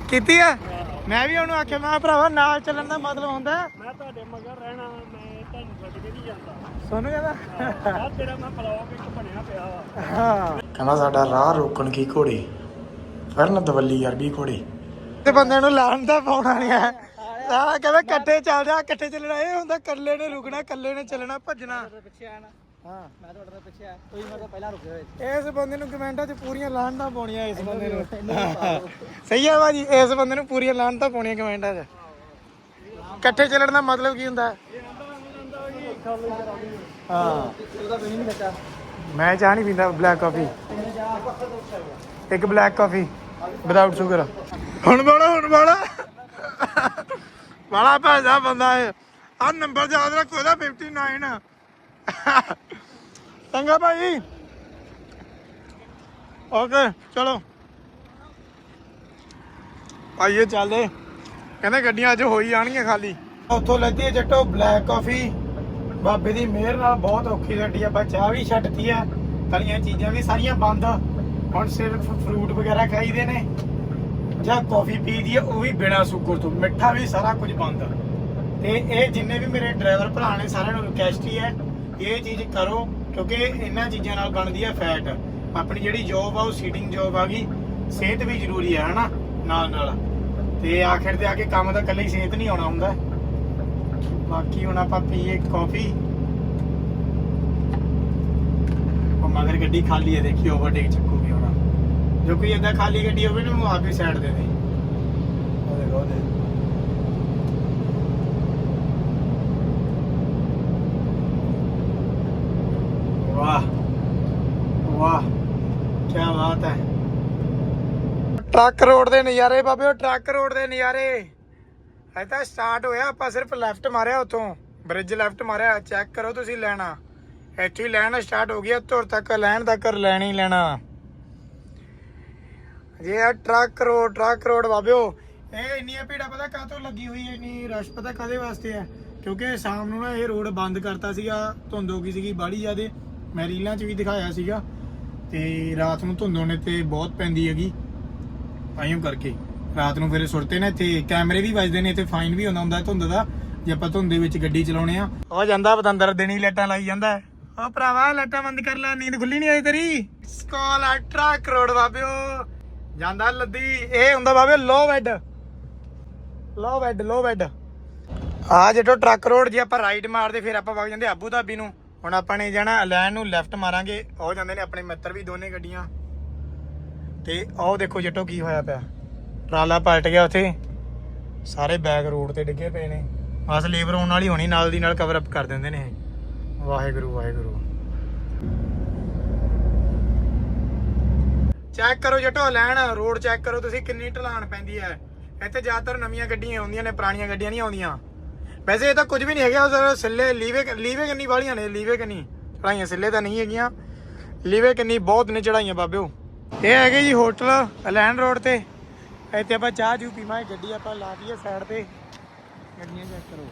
ਕੀਤੀ ਆ? ਮੈਂ ਵੀ ਉਹਨੂੰ ਆਖਿਆ ਮੈਂ ਕਿਹਾ ਭਰਾਵਾ ਨਾਲ ਚੱਲਣ ਦਾ ਮਤਲਬ ਹੁੰਦਾ ਮੈਂ ਤੁਹਾਡੇ ਮਗਰ ਰਹਿਣਾ ਮੈਂ ਤੁਹਾਨੂੰ ਛੱਡ ਕੇ ਨਹੀਂ ਜਾਂਦਾ। ਸੋਨੂੰ ਕਹਿੰਦਾ? ਆ ਤੇਰਾ ਮੈਂ ਬਲੌਗ ਇੱਕ ਬਣਿਆ ਪਿਆ ਵਾ। ਹਾਂ। ਕਹਿੰਦਾ ਸਾਡਾ ਰਾਹ ਰੋਕਣ ਕੀ ਘੋੜੇ? ਫਿਰਨ ਦਵੱਲੀ ਯਾਰ ਵੀ ਘੋੜੇ। ਤੇ ਬੰਦੇ ਨੂੰ ਲਾਣ ਦਾ ਪਾਉਣਾ ਨਹੀਂ ਹੈ। ਆ ਕਹਿੰਦਾ ਇਕੱਠੇ ਚੱਲ ਜਾ ਇਕੱਠੇ ਚੱਲਣਾ ਇਹ ਹੁੰਦਾ ਇਕੱਲੇ ਨੇ ਰੁਕਣਾ ਇਕੱਲੇ ਨੇ ਚੱਲਣਾ ਭੱਜਣਾ। ਪਿੱਛੇ ਹਾਂ। ਮੈਂ ਤੁਹਾਡੇ ਤੋਂ ਪਿੱਛੇ ਆਇਆ ਤੁਸੀਂ ਮੇਰੇ ਤੋਂ ਪਹਿਲਾਂ ਰੁਕੇ ਹੋਏ ਇਸ ਬੰਦੇ ਨੂੰ ਕਮੈਂਟਾਂ 'ਚ ਪੂਰੀਆਂ ਲਾਣਤਾਂ ਪਾਉਣੀਆਂ ਇਸ ਬੰਦੇ ਨੂੰ। (laughs) ਸਹੀ ਹੈ ਬਾਜੀ ਇਸ ਬੰਦੇ ਨੂੰ ਪੂਰੀਆਂ ਲਾਣਤਾਂ ਪਾਉਣੀਆਂ ਕਮੈਂਟਾਂ 'ਚ। ਇਕੱਠੇ ਚੱਲਣ ਦਾ ਮਤਲਬ ਕੀ ਹੁੰਦਾ? ਹਾਂ। ਉਹਦਾ ਵੀ ਨਹੀਂ ਬੱਚਾ। ਮੈਂ ਚਾਹ ਨਹੀਂ ਪੀਂਦਾ ਬਲੈਕ ਕਾਫੀ ਇੱਕ ਬਲੈਕ ਕਾਫੀ ਵਿਦਆਊਟ ਸ਼ੂਗਰ ਹੁਣ ਬੋਲਾ ਹੁਣ ਬੋਲਾ। ਬੜਾ ਭਾਜਾ ਬੰਦਾ ਹੈ ਆ ਨੰਬਰ ਯਾਦ ਰੱਖੋ ਇਹਦਾ 59 (laughs) ਚੰਗਾ ਭਾਈ। ਓਕੇ ਚਲੋ। ਆਈਏ ਚੱਲਦੇ ਕਹਿੰਦੇ ਗੱਡੀਆਂ ਅੱਜ ਹੋਈ ਜਾਣਗੀਆਂ ਖਾਲੀ। ਉੱਥੋਂ ਲੈਤੀ ਹੈ ਜੱਟੋ ਬਲੈਕ ਕਾਫੀ ਬਾਬੇ ਦੀ ਮਿਹਰ ਨਾਲ ਬਹੁਤ ਔਖੀ ਗੱਡੀ ਆਪਾਂ ਚਾਹ ਵੀ ਛੱਡਤੀ ਆ। ਤਲੀਆਂ ਚੀਜ਼ਾਂ ਵੀ ਸਾਰੀਆਂ ਬੰਦ। ਹੁਣ ਸਿਰਫ ਫਰੂਟ ਵਗੈਰਾ ਖਾਈਦੇ ਨੇ। ਜਾਂ ਕਾਫੀ ਪੀਦੀ ਆ, ਉਹ ਵੀ ਬਿਨਾ ਸ਼ੂਗਰ ਤੋਂ। ਮਿੱਠਾ ਵੀ ਸਾਰਾ ਕੁਝ ਬੰਦ। ਤੇ ਇਹ ਜਿੰਨੇ ਵੀ ਮੇਰੇ ਡਰਾਈਵਰ ਭਰਾ ਨੇ, ਸਾਰਿਆਂ ਨੂੰ ਰਿਕਵੈਸਟ ਹੀ ਹੈ। ਇਹ ਚੀਜ਼ ਕਰੋ, ਕਿਉਂਕਿ ਇਹਨਾਂ ਚੀਜ਼ਾਂ ਨਾਲ ਬਣਦੀ ਹੈ ਫੈਟ ਆਪਣੀ ਜਿਹੜੀ ਜੋਬ ਆ, ਉਹ ਸੀਟਿੰਗ ਜੋਬ ਆ ਗਈ। ਸਿਹਤ ਵੀ ਜ਼ਰੂਰੀ ਹੈ ਹਨਾ? ਨਾਲ ਨਾਲ। ਤੇ ਆਖਿਰ ਤੇ ਆ ਕੇ ਕੰਮ ਤਾਂ ਇਕੱਲੇ ਹੀ ਸਿਹਤ ਨਹੀਂ ਆਉਣਾ ਹੁੰਦਾ। ਬਾਕੀ ਹੁਣ ਆਪਾਂ ਪੀਏ ਕਾਫੀ ਉਹ ਮਗਰ ਗੱਡੀ ਖਾਲੀ ਹੈ, ਦੇਖੀ ਓਵਰਟੇਕ ਚੱਕੂਗੀ ਹੁਣ। ਜੋ ਕੋਈ ਏਦਾਂ ਖਾਲੀ ਗੱਡੀ ਹੋਵੇ ਨਾ ਉਹ ਆਪੇ ਸਾਈਡ ਦੇ ਦੇ ਉਹ ਦੇਖੋ ਉਹ ਦੇਖੋ। ਵਾਹ ਵਾਹ ਕੀ ਬਾਤ ਹੈ ਟਰੱਕ ਰੋਡ ਦੇ ਨਜ਼ਾਰੇ ਬਾਬੇ, ਉਹ ਟਰੱਕ ਰੋਡ ਦੇ ਨਜ਼ਾਰੇ। ਅਜੇ ਤਾਂ ਸਟਾਰਟ ਹੋਇਆ, ਆਪਾਂ ਸਿਰਫ ਲੈਫਟ ਮਾਰਿਆ ਉਥੋਂ। ਬ੍ਰਿਜ ਲੈਫਟ ਮਾਰਿਆ ਚੈੱਕ ਕਰੋ ਤੁਸੀਂ ਲੈਣਾ। ਇੱਥੇ ਹੀ ਲੈਣਾ ਸਟਾਰਟ ਹੋ ਗਿਆ ਤੁਰ ਤੱਕ, ਲੈਣ ਤੱਕ ਲੈਣ ਲੈਣਾ। ਜੇ ਆ ਟਰੱਕ ਰੋਡ ਟਰੱਕ ਰੋਡ ਬਾਬਿਓ ਇਹ ਇੰਨੀਆਂ ਭੀੜਾਂ ਪਤਾ ਕਾਹਤੋਂ ਲੱਗੀ ਹੋਈ ਹੈ ਇੰਨੀ ਰਸ਼ ਪਤਾ ਕਾਦੇ ਵਾਸਤੇ ਹੈ ਕਿਉਂਕਿ ਸ਼ਾਮ ਨੂੰ ਨਾ ਇਹ ਰੋਡ ਬੰਦ ਕਰਤਾ ਸੀਗਾ, ਧੁੰਦ ਹੋ ਗਈ ਸੀਗੀ ਬਾੜੀ ਜ਼ਿਆਦੇ। ਮੈਂ ਰੀਲਾਂ 'ਚ ਵੀ ਦਿਖਾਇਆ ਸੀਗਾ, ਤੇ ਰਾਤ ਨੂੰ ਧੁੰਦ ਹੋਣੇ ਤੇ ਬਹੁਤ ਪੈਂਦੀ ਹੈਗੀ। ਆਇਓ ਕਰਕੇ। ਰਾਤ ਨੂੰ ਫਿਰ ਸੁਰਤੇ ਨੇ ਇੱਥੇ, ਕੈਮਰੇ ਵੀ ਵੱਜਦੇ ਨੇ ਤੇ ਫਾਈਨ ਵੀ ਆਉਂਦਾ ਹੁੰਦਾ ਧੁੰਦ ਦਾ, ਜੇ ਆਪਾਂ ਧੁੰਦ ਦੇ ਵਿੱਚ ਗੱਡੀ ਚਲਾਉਣੇ ਆ। ਉਹ ਜਾਂਦਾ ਪਤੰਦਰ ਦਿਨੀ ਲਾਈਟਾਂ ਲਾਈ ਜਾਂਦਾ ਉਹ ਭਰਾਵਾ, ਲਾਈਟਾਂ ਬੰਦ ਕਰ ਲੈ, ਨੀਂਦ ਖੁੱਲੀ ਨਹੀਂ ਆਈ ਤੇਰੀ? ਸਕੋਲ ਅਲਟਰਾ ਕਰੋੜ ਬਾਬਿਓ। ਜਾਂਦਾ ਲੱਦੀ, ਇਹ ਹੁੰਦਾ ਬਾਬਿਓ low bed low bed low bed ਆ ਜਦੋਂ ਟਰੱਕ ਰੋਡ ਜੇ ਆਪਾਂ ਰਾਈਟ ਮਾਰਦੇ, ਫਿਰ ਆਪਾਂ ਵਗ ਜਾਂਦੇ ਆਬੂ ਧਾਬੀ ਨੂੰ। ਹੁਣ ਆਪਾਂ ਨੇ ਜਾਣਾ, ਲੈਣ ਨੂੰ ਲੈਫਟ ਮਾਰਾਂਗੇ। ਉਹ ਜਾਂਦੇ ਨੇ ਆਪਣੇ ਮਿੱਤਰ ਵੀ, ਦੋਨੇ ਗੱਡੀਆਂ। ਤੇ ਉਹ ਦੇਖੋ ਜੱਟੋ ਕੀ ਹੋਇਆ ਪਿਆ। ਟਰਾਲਾ ਪਲਟ ਗਿਆ ਉੱਥੇ। ਸਾਰੇ ਬੈਗ ਰੋਡ ਤੇ ਡਿੱਗੇ ਪਏ ਨੇ। ਬਸ ਲੇਬਰ ਆਉਣ ਵਾਲੀ ਹੋਣੀ, ਨਾਲ ਦੀ ਨਾਲ ਕਵਰ ਅਪ ਕਰ ਦਿੰਦੇ ਨੇ ਇਹ। ਵਾਹਿਗੁਰੂ ਵਾਹਿਗੁਰੂ। ਚੈੱਕ ਕਰੋ ਜਟੋ, ਲੈਣ, ਰੋਡ ਚੈੱਕ ਕਰੋ, ਤੁਸੀਂ ਕਿੰਨੀ ਢਲਾਣ ਪੈਂਦੀ ਹੈ। ਇੱਥੇ ਜ਼ਿਆਦਾਤਰ ਨਵੀਆਂ ਗੱਡੀਆਂ ਆਉਂਦੀਆਂ ਨੇ, ਪੁਰਾਣੀਆਂ ਗੱਡੀਆਂ ਨਹੀਂ ਆਉਂਦੀਆਂ। ਵੈਸੇ ਇਹ ਤਾਂ ਕੁਝ ਵੀ ਨਹੀਂ ਹੈਗਾ ਉਹ ਸਿੱਲੇ, ਲੀਵੇ ਲੀਵੇ ਕਿੰਨੀ ਵਾਲੀਆਂ ਨੇ, ਲੀਵੇ ਕਿੰਨੀ ਚੜਾਈਆਂ, ਸਿੱਲੇ ਤਾਂ ਨਹੀਂ ਹੈਗੀਆਂ। ਲੀਵੇ ਕਿੰਨੀ, ਬਹੁਤ ਨੇ ਚੜਾਈਆਂ, ਬਾਬਿਓ। ਇਹ ਹੈਗੇ ਜੀ ਹੋਟਲ ਅਲੈਂਡ ਰੋਡ ਤੇ। ਇੱਥੇ ਆਪਾਂ ਚਾਹ ਜੂ ਪੀਵਾਂਗੇ, ਗੱਡੀ ਆਪਾਂ ਲਾ ਦਈਏ ਸਾਈਡ ਤੇ। ਗੱਡੀਆਂ ਚੈੱਕ ਕਰੋ।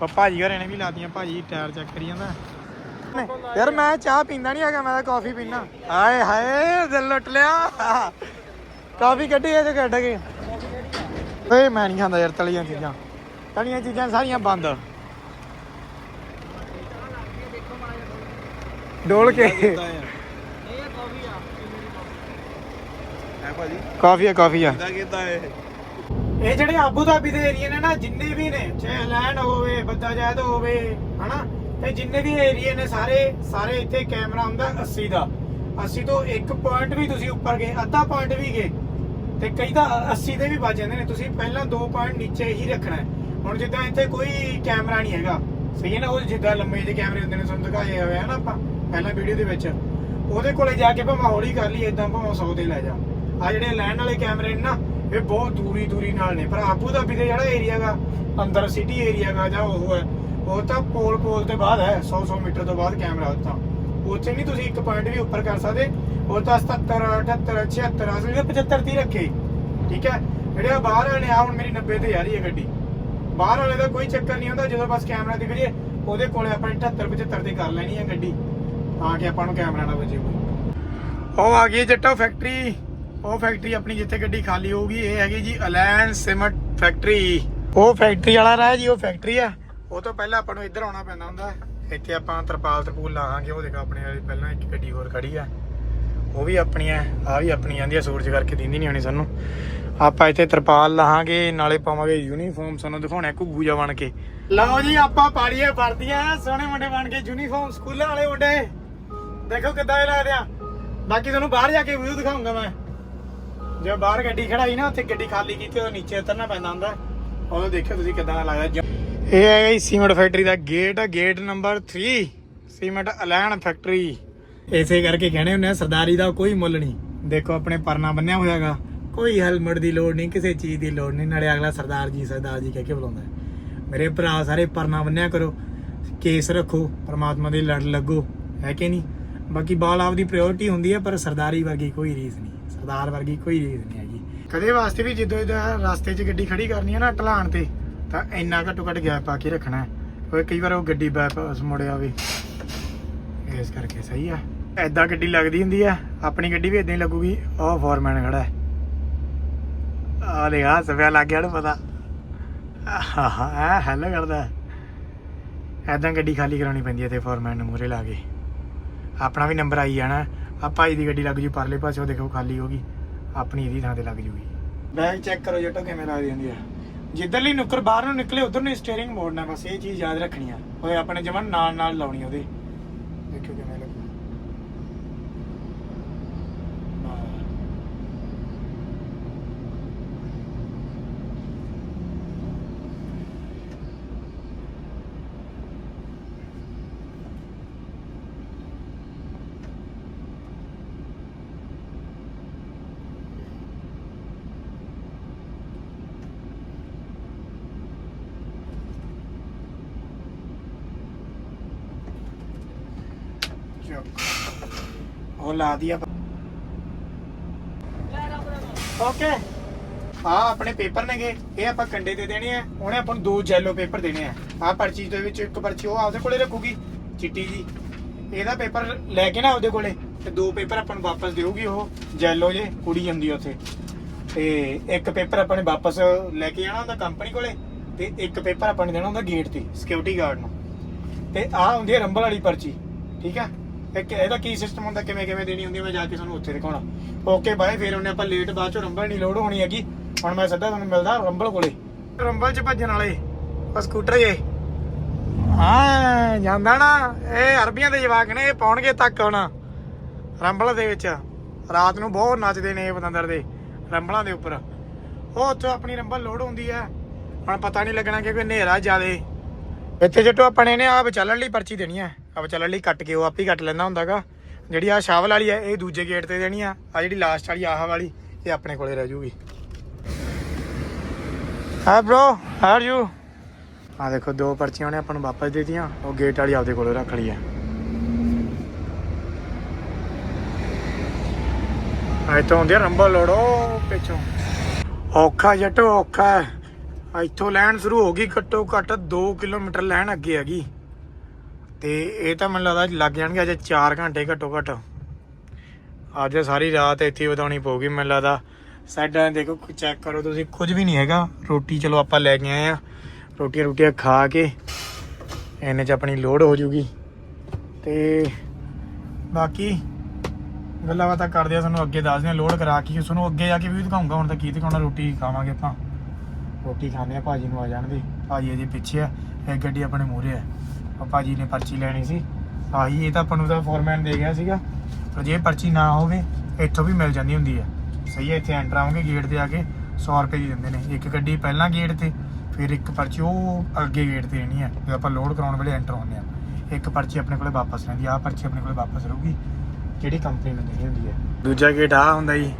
ਪਾ ਭਾਜੀ ਘਰੇ ਨੇ ਵੀ ਲਾਤੀਆਂ, ਭਾਜੀ ਟਾਇਰ ਚੈੱਕ ਕਰੀ ਜਾਂਦਾ। ਯਾਰ ਮੈਂ ਚਾਹ ਪੀਂਦਾ ਨਹੀਂ ਹੈਗਾ, ਮੈਂ ਤਾਂ ਕਾਫੀ ਪੀਣਾ ਹਾਏ ਹਾਏ, ਦਿਲ ਲੁੱਟ ਲਿਆ। ਕਾਫੀ ਕੱਢੀ ਇਹ ਤੇ ਕੱਢ ਕੇ। ਓਏ, ਮੈਂ ਨਹੀਂ ਖਾਂਦਾ ਯਾਰ ਤਲੀਆਂ ਚੀਜ਼ਾਂ। ਤਲੀਆਂ ਚੀਜ਼ਾਂ ਸਾਰੀਆਂ ਬੰਦ। ਡੋਲ ਕੇ ਇਹ ਕਾਫੀ ਆ ਹੈ ਭਾਜੀ? ਕਾਫੀ ਆ ਕਾਫੀ ਆ ਕਿਦਾਂ ਕਿਦਾਂ ਇਹ? ਇਹ ਜਿਹੜੇ ਆਬੂ ਧਾਬੀ ਦੇ ਏਰੀਆ ਨੇ ਨਾ ਜਿੰਨੇ ਵੀ ਨੇ ਚਾਹੇ ਲੈਂਡ ਹੋਵੇ ਬੱਦਾ ਜਾਇਦ ਹੋਵੇ ਹਨਾ? ਤੇ ਜਿੰਨੇ ਵੀ ਏਰੀਆ ਨੇ ਸਾਰੇ ਸਾਰੇ ਇੱਥੇ ਕੈਮਰਾ ਹੁੰਦਾ 80 ਦਾ। 80 ਤੋਂ 1 ਪੁਆਇੰਟ ਵੀ ਤੁਸੀਂ ਉੱਪਰ ਗਏ ਅੱਧਾ ਪੁਆਇੰਟ ਵੀ ਗਏ। ਤੇ ਕਈ ਤਾਂ 80 ਦੇ ਵੀ ਵੱਜ ਜਾਂਦੇ ਨੇ ਤੁਸੀਂ ਪਹਿਲਾਂ 2 ਪੁਆਇੰਟ ਨੀਚੇ ਹੀ ਰੱਖਣਾ ਹੈ। ਹੁਣ ਜਿੱਦਾਂ ਇੱਥੇ ਕੋਈ ਕੈਮਰਾ ਨਹੀਂ ਹੈਗਾ। ਸਹੀ ਹੈ ਨਾ ਉਹ ਜਿੱਦਾਂ ਲੰਮੇ ਜਿਹੇ ਕੈਮਰੇ ਹੁੰਦੇ ਨੇ ਤੁਹਾਨੂੰ ਦਿਖਾਏ ਹੋਏ ਆ ਨਾ ਆਪਾਂ ਪਹਿਲਾਂ ਵੀਡੀਓ ਦੇ ਵਿੱਚ। ਉਹਦੇ ਕੋਲੇ ਜਾ ਕੇ ਭਾਵੇਂ ਹੌਲੀ ਕਰ ਲਈ ਇਦਾਂ ਭਾਵੇਂ 100 ਤੇ ਲੈ ਜਾ। ਆ ਜਿਹੜੇ ਲੈਣ ਵਾਲੇ ਕੈਮਰੇ ਨੇ ਨਾ, ਇਹ ਬਹੁਤ ਦੂਰੀ ਦੂਰੀ ਨਾਲ ਨੇ। ਪਰ ਆਬੂ ਧਾਬੀ ਦੇ ਜਿਹੜਾ ਏਰੀਆ ਗਾ, ਅੰਦਰ ਸਿਟੀ ਏਰੀਆ ਗਾ ਜਾਂ ਉਹ ਹੈ, ਉਹ ਤਾਂ ਪੋਲ ਪੋਲ ਤੇ ਬਾਅਦ ਹੈ 100 100 ਮੀਟਰ ਤੋਂ ਬਾਅਦ ਕੈਮਰਾ ਉੱਤਾ ਉੱਥੇ ਨਹੀਂ ਤੁਸੀਂ ਇੱਕ ਪੁਆਇੰਟ ਵੀ ਉੱਪਰ ਕਰ ਸਕਦੇ, ਉਹ ਤਾਂ 77 78 76 ਅਸਲੀ ਦੇ 75 30 ਰੱਖੇ। ਠੀਕ ਹੈ? ਜਿਹੜੇ ਬਾਹਰ ਵਾਲੇ ਆ, ਹੁਣ ਮੇਰੀ 90 ਤੇ ਆ ਰਹੀ ਹੈ ਗੱਡੀ। ਬਾਹਰ ਵਾਲੇ ਦਾ ਕੋਈ ਚੱਕਰ ਨਹੀਂ ਹੁੰਦਾ, ਜਦੋਂ ਬਸ ਕੈਮਰਾ ਦਿਖ ਜੇ, ਉਹਦੇ ਕੋਲੇ ਆਪਾਂ 78 75 ਤੇ ਕਰ ਲੈਣੀ ਹੈ ਗੱਡੀ। ਤਾਂ ਕਿ ਆਪਾਂ ਨੂੰ ਕੈਮਰਾ ਨਾ ਵਜੇ ਕੋਈ। ਉਹ ਆ ਗਈ ਜੱਟਾ ਫੈਕਟਰੀ ਉਹ ਫੈਕਟਰੀ ਆਪਣੀ ਜਿੱਥੇ ਗੱਡੀ ਖਾਲੀ ਹੋਊਗੀ, ਇਹ ਹੈਗੀ ਜੀ ਅਲੈਨ ਸਿਮਟ ਫੈਕਟਰੀ ਉਹ ਫੈਕਟਰੀ ਵਾਲਾ ਰਾਹ ਜੀ, ਉਹ ਫੈਕਟਰੀ ਆ। ਉਹ ਤੋਂ ਪਹਿਲਾਂ ਆਪਾਂ ਨੂੰ ਇੱਧਰ ਆਉਣਾ ਪੈਂਦਾ ਹੁੰਦਾ। ਇੱਥੇ ਆਪਾਂ ਤਰਪਾਲ ਤਰਪੂਲ ਲਾਹਾਂਗੇ, ਉਹ ਦੇਖੋ ਆਪਣੇ ਵਾਲੀ ਪਹਿਲਾਂ ਇੱਕ ਗੱਡੀ ਹੋਰ ਖੜੀ ਆ। ਉਹ ਵੀ ਆਪਣੀ ਆ ਆ ਵੀ ਆਪਣੀ ਆਂਦੀ ਆ, ਸੂਰਜ ਕਰਕੇ ਦਿੰਦੀ ਨਹੀਂ ਹੋਣੀ ਸਾਨੂੰ। ਆਪਾਂ ਇੱਥੇ ਤਰਪਾਲ ਲਾਹਾਂਗੇ, ਨਾਲੇ ਪਾਵਾਂਗੇ ਯੂਨੀਫਾਰਮ ਸਾਨੂੰ ਦਿਖਾਉਣਾ ਘੁੱਗੂ ਜਾ ਬਣ ਕੇ। ਲਓ ਜੀ, ਆਪਾਂ ਪਾੜੀਏ, ਵਰਦੀਆਂ, ਸੋਹਣੇ ਮੁੰਡੇ ਬਣ ਕੇ ਯੂਨੀਫਾਰਮ ਸਕੂਲਾਂ ਵਾਲੇ ਮੁੰਡੇ। ਦੇਖੋ ਕਿੱਦਾਂ ਇਹ ਲੱਗਦੇ ਆ। ਬਾਕੀ ਤੁਹਾਨੂੰ ਬਾਹਰ ਜਾ ਕੇ ਵਿਊ ਦਿਖਾਉਂਗਾ ਮੈਂ। ਜੇ ਬਾਹਰ ਗੱਡੀ ਖੜਾਈ ਨਾ, ਉੱਥੇ ਗੱਡੀ ਖਾਲੀ ਕੀਤੀ, ਉਹ ਨੀਚੇ ਉਤਰਨਾ ਪੈਂਦਾ ਹੁੰਦਾ। ਉਦੋਂ ਦੇਖਿਓ ਤੁਸੀਂ ਕਿੱਦਾਂ ਦਾ ਲੱਗਦਾ। ਇਹ ਹੈਗਾ ਜੀ ਸੀਮੈਂਟ ਫੈਕਟਰੀ ਦਾ ਗੇਟ ਗੇਟ ਨੰਬਰ 3 ਸੀਮੈਂਟ ਅਲੈਨ ਫੈਕਟਰੀ। ਇਸੇ ਕਰਕੇ ਕਹਿੰਦੇ ਹੁੰਦੇ ਆ, ਸਰਦਾਰੀ ਦਾ ਕੋਈ ਮੁੱਲ ਨਹੀਂ। ਦੇਖੋ ਆਪਣੇ ਪਰਨਾ ਬੰਨਿਆ ਹੋਇਆਗਾ ਕੋਈ ਹੈਲਮਟ ਦੀ ਲੋੜ ਨਹੀਂ, ਕਿਸੇ ਚੀਜ਼ ਦੀ ਲੋੜ ਨਹੀਂ। ਨਾਲੇ ਅਗਲਾ ਸਰਦਾਰ ਜੀ ਸਰਦਾਰ ਜੀ ਕਹਿ ਕੇ ਬੁਲਾਉਂਦਾ ਮੇਰੇ ਭਰਾ ਸਾਰੇ ਪਰਨਾ ਬੰਨਿਆ ਕਰੋ। ਕੇਸ ਰੱਖੋ, ਪਰਮਾਤਮਾ ਦੇ ਲੜ ਲੱਗੋ। ਹੈ ਕਿ ਨਹੀਂ? ਬਾਕੀ ਬਾਲ ਆਪਦੀ ਪ੍ਰਾਇੋਰਟੀ ਹੁੰਦੀ ਹੈ, ਪਰ ਸਰਦਾਰੀ ਵਰਗੀ ਕੋਈ ਰੀਸ ਨਹੀਂ। ਸਰਦਾਰ ਵਰਗੀ ਕੋਈ ਰੀਸ ਨਹੀਂ ਹੈਗੀ। ਕਦੇ ਵਾਸਤੇ ਵੀ ਜਦੋਂ ਇਹਦਾ ਰਸਤੇ 'ਚ ਗੱਡੀ ਖੜੀ ਕਰਨੀ ਹੈ ਨਾ ਢਲਾਣ ਤੇ, ਤਾਂ ਇੰਨਾ ਘੱਟੋ ਘੱਟ ਗੈਪ ਪਾ ਕੇ ਰੱਖਣਾ ਹੈ। ਕਈ ਵਾਰ ਉਹ ਗੱਡੀ ਵਾਪਸ ਮੁੜ ਆਵੇ। ਇਸ ਕਰਕੇ ਸਹੀ ਆ। ਐਦਾਂ ਗੱਡੀ ਲੱਗਦੀ ਹੁੰਦੀ ਆ, ਆਪਣੀ ਗੱਡੀ ਵੀ ਇਦਾਂ ਹੀ ਲੱਗੂਗੀ, ਉਹ ਫੋਰਮੈਨ ਖੜਾ ਹੈ। ਆ ਦੇਖ ਆ ਸਵਿਆ ਲੱਗ ਗਿਆ ਨੂੰ ਪਤਾ। ਆਹ ਹੈਲੋ ਕਰਦਾ ਐਦਾਂ ਗੱਡੀ ਖਾਲੀ ਕਰਾਉਣੀ ਪੈਂਦੀ ਹੈ ਤੇ ਫੋਰਮੈਨ ਨੂੰ ਮੂਰੇ ਲਾ ਕੇ। ਆਪਣਾ ਵੀ ਨੰਬਰ ਆਈ ਜਾਣਾ। ਆ ਭਾਈ ਦੀ ਗੱਡੀ ਲੱਗ ਜੂ ਪਰਲੇ ਪਾਸੇ, ਉਹ ਦੇਖੋ ਖਾਲੀ ਹੋ ਗਈ। ਆਪਣੀ ਇਹਦੀ ਥਾਂ ਤੇ ਲੱਗ ਜੂਗੀ। ਬੈਗ ਚੈੱਕ ਕਰੋ ਜੱਟੋ ਕਿਵੇਂ ਲੱਗਦੀ ਹੁੰਦੀ ਆ। ਜਿੱਧਰਲੀ ਨੁੱਕਰ ਬਾਹਰ ਨੂੰ ਨਿਕਲੇ, ਉਧਰ ਨੂੰ ਸਟੀਅਰਿੰਗ ਮੋੜਨਾ ਬਸ ਇਹ ਚੀਜ਼ ਯਾਦ ਰੱਖਣੀ ਆ। ਓਏ, ਆਪਣੇ ਜਮਨ ਨਾਲ ਨਾਲ ਲਾਉਣੀ ਉਹਦੇ। ਦੇਖਿਓ ਕਿਵੇਂ ਲੱਗੂ ਹਾਂ। ਉਹ ਲਾ ਦਿਆ ਓਕੇ ਆ ਆਪਣੇ ਪੇਪਰ ਨੇਗੇ। ਇਹ ਆਪਾਂ ਕੰਡੇ ਤੇ ਦੇਣੇ ਆ। ਉਹਨੇ ਆਪਾਂ ਨੂੰ ਦੋ ਜੈਲੋ ਪੇਪਰ ਦੇਣੇ ਆ। ਆ ਪਰਚੀ ਦੇ ਵਿੱਚ ਇੱਕ ਪਰਚੀ, ਉਹ ਆਪਦੇ ਕੋਲੇ ਰੱਖੂਗੀ, ਚਿੱਟੀ ਜੀ। ਇਹਦਾ ਪੇਪਰ ਲੈ ਕੇ ਨਾ ਉਹਦੇ ਕੋਲੇ, ਤੇ ਦੋ ਪੇਪਰ ਆਪਾਂ ਨੂੰ ਵਾਪਸ ਦੇਊਗੀ ਉਹ ਜੈਲੋ ਜੇ, ਕੁੜੀ ਜਾਂਦੀ ਆ ਉੱਥੇ। ਤੇ ਇੱਕ ਪੇਪਰ ਆਪਾਂ ਨੇ ਵਾਪਸ ਲੈ ਕੇ ਆਣਾ ਹੁੰਦਾ ਕੰਪਨੀ ਕੋਲੇ, ਤੇ ਇੱਕ ਪੇਪਰ ਆਪਾਂ ਨੇ ਦੇਣਾ ਹੁੰਦਾ ਗੇਟ ਤੇ ਸਿਕਿਉਰਿਟੀ ਗਾਰਡ ਨੂੰ। ਤੇ ਆ ਹੁੰਦੀ ਹੈ ਰੰਬਲ ਵਾਲੀ ਪਰਚੀ, ਠੀਕ ਆ? ਇੱਕ ਇਹਦਾ ਕੀ ਸਿਸਟਮ ਹੁੰਦਾ, ਕਿਵੇਂ ਕਿਵੇਂ ਦੇਣੀ ਹੁੰਦੀ ਹੈ ਮੈਂ ਜਾ ਕੇ ਤੁਹਾਨੂੰ ਉੱਥੇ ਦਿਖਾਉਣਾ। ਓਕੇ ਬਾਏ ਫਿਰ ਉਹਨੇ ਆਪਾਂ ਲੇਟ ਬਾਅਦ ਚੋਂ ਰੰਬਲ ਨਹੀਂ ਲੋਡ ਹੋਣੀ ਹੈਗੀ। ਹੁਣ ਮੈਂ ਸਿੱਧਾ ਤੁਹਾਨੂੰ ਮਿਲਦਾ ਰੰਬਲ ਕੋਲੇ। ਰੰਬਲ ਚ ਭੱਜਣ ਵਾਲੇ ਉਹ ਸਕੂਟਰ ਜੇ। ਹਾਂ, ਜਾਂਦਾ ਨਾ। ਇਹ ਅਰਬੀਆਂ ਦੇ ਜਵਾਕ ਨੇ, ਇਹ ਪਾਉਣਗੇ ਤੱਕ ਹੁਣ। ਰੰਬਲ ਦੇ ਵਿੱਚ। ਰਾਤ ਨੂੰ ਬਹੁਤ ਨੱਚਦੇ ਨੇ ਇਹ ਪਤੰਦਰ ਦੇ, ਰੰਬਲਾਂ ਦੇ ਉੱਪਰ। ਉਹ ਉੱਥੇ ਆਪਣੀ ਰੰਬਲ ਲੋਡ ਹੁੰਦੀ ਹੈ ਹੁਣ ਪਤਾ ਨਹੀਂ ਲੱਗਣਾ ਕਿ ਹਨੇਰਾ ਜ਼ਿਆਦੇ। ਇੱਥੇ ਜੱਟੋ ਆਪਾਂ ਨੇ ਆ ਵਿਚਾਲਣ ਲਈ ਪਰਚੀ ਦੇਣੀ ਹੈ ਆ ਵਿਚਾਲਣ ਲਈ ਕੱਟ ਕੇ ਉਹ ਆਪ ਹੀ ਕੱਟ ਲੈਂਦਾ ਹੁੰਦਾਗਾ। ਜਿਹੜੀ ਆ ਸ਼ਾਵਲ ਵਾਲੀ ਆ, ਇਹ ਦੂਜੇ ਗੇਟ ਤੇ ਦੇਣੀ ਆ। ਆ ਜਿਹੜੀ ਲਾਸਟ ਵਾਲੀ, ਆਹ ਵਾਲੀ, ਇਹ ਆਪਣੇ ਕੋਲੇ ਰਹਿ ਜੂਗੀ। ਹਾਂ ਬ్రో ਹਾਊ ਆਰ ਯੂ ਆ ਦੇਖੋ, ਦੋ ਪਰਚੀਆਂ ਉਹਨੇ ਆਪਾਂ ਨੂੰ ਵਾਪਸ ਦੇ ਉਹ ਗੇਟ ਵਾਲੀ ਆਪਦੇ ਕੋਲੇ ਰੱਖ ਲਈ ਆ। ਆਏ ਹੁੰਦੀ ਰੰਬਲ ਲੋੜੋ ਪਿੱਛੋਂ। ਔਖਾ ਜੱਟ, ਔਖਾ। ਇੱਥੋਂ ਲੈਣ ਸ਼ੁਰੂ ਹੋ ਗਈ, ਘੱਟੋ ਘੱਟ 2 ਕਿਲੋਮੀਟਰ ਲੈਣ ਅੱਗੇ ਹੈਗੀ। ਤੇ ਇਹ ਤਾਂ ਮੈਨੂੰ ਲੱਗਦਾ ਲੱਗ ਜਾਣਗੇ ਅੱਜ 4 ਘੰਟੇ ਘੱਟੋ ਘੱਟ। ਅੱਜ ਸਾਰੀ ਰਾਤ ਇੱਥੇ ਹੀ ਬਿਤਾਉਣੀ ਪਊਗੀ, ਮੈਨੂੰ ਲੱਗਦਾ। ਸਾਡਾ ਦੇਖੋ ਚੈੱਕ ਕਰੋ ਤੁਸੀਂ, ਕੁਝ ਵੀ ਨਹੀਂ ਹੈਗਾ। ਰੋਟੀ ਚਲੋ ਆਪਾਂ ਲੈ ਕੇ ਆਏ ਆ। ਰੋਟੀਆਂ ਰੋਟੀਆਂ ਖਾ ਕੇ ਇਹਨੇ ਚ ਆਪਣੀ ਲੋਡ ਹੋ ਜੂਗੀ। ਤੇ ਬਾਕੀ ਗੱਲਾਂ ਬਾਤਾਂ ਕਰਦੇ ਆ, ਤੁਹਾਨੂੰ ਅੱਗੇ ਦੱਸਦੇ ਆ, ਲੋਡ ਕਰਾ ਕੇ, ਤੁਹਾਨੂੰ ਅੱਗੇ ਜਾ ਕੇ ਵੀ ਦਿਖਾਉਂਗਾ। ਹੁਣ ਤਾਂ ਕੀ ਦਿਖਾਉਣਾ, ਰੋਟੀ ਖਾਵਾਂਗੇ ਆਪਾਂ। ਰੋਟੀ ਖਾਣੇ ਆ, ਭਾਜੀ ਨੂੰ ਆ ਜਾਣ ਦੇ। ਭਾਜੀ ਅਜੇ ਪਿੱਛੇ ਆ, ਇਹ ਗੱਡੀ ਆਪਣੇ ਮੂਹਰੇ ਆ। ਆ ਭਾਜੀ ਨੇ ਪਰਚੀ ਲੈਣੀ ਸੀ। ਆਹੀ, ਇਹ ਤਾਂ ਆਪਾਂ ਨੂੰ ਤਾਂ ਫੋਰਮੈਨ ਦੇ ਗਿਆ ਸੀਗਾ। ਪਰ ਜੇ ਪਰਚੀ ਨਾ ਹੋਵੇ, ਇੱਥੋਂ ਵੀ ਮਿਲ ਜਾਂਦੀ ਹੁੰਦੀ ਹੈ ਸਹੀ ਹੈ ਇੱਥੇ ਐਂਟਰ ਆਉਂਗੇ ਗੇਟ ਤੇ ਆ ਕੇ 100 ਰੁਪਏ ਦੀ ਦਿੰਦੇ ਨੇ। ਇੱਕ ਗੱਡੀ ਪਹਿਲਾਂ ਗੇਟ ਤੇ, ਫਿਰ ਇੱਕ ਪਰਚੀ ਉਹ ਅੱਗੇ ਗੇਟ ਤੇ ਰਹਿਣੀ ਹੈ ਜਦੋਂ ਆਪਾਂ ਲੋਡ ਕਰਾਉਣ ਵੇਲੇ ਐਂਟਰ ਹੁੰਦੇ ਆ। ਇੱਕ ਪਰਚੀ ਆਪਣੇ ਕੋਲੇ ਵਾਪਸ ਰਹਿੰਦੀ ਆ, ਆਹ ਪਰਚੀ ਆਪਣੇ ਕੋਲੇ ਵਾਪਸ ਰਹੂਗੀ। ਕਿਹੜੀ ਕੰਪਨੀ ਨੂੰ ਦੇਣੀ ਹੁੰਦੀ ਹੈ ਦੂਜਾ ਗੇਟ ਆ ਹੁੰਦਾ ਜੀ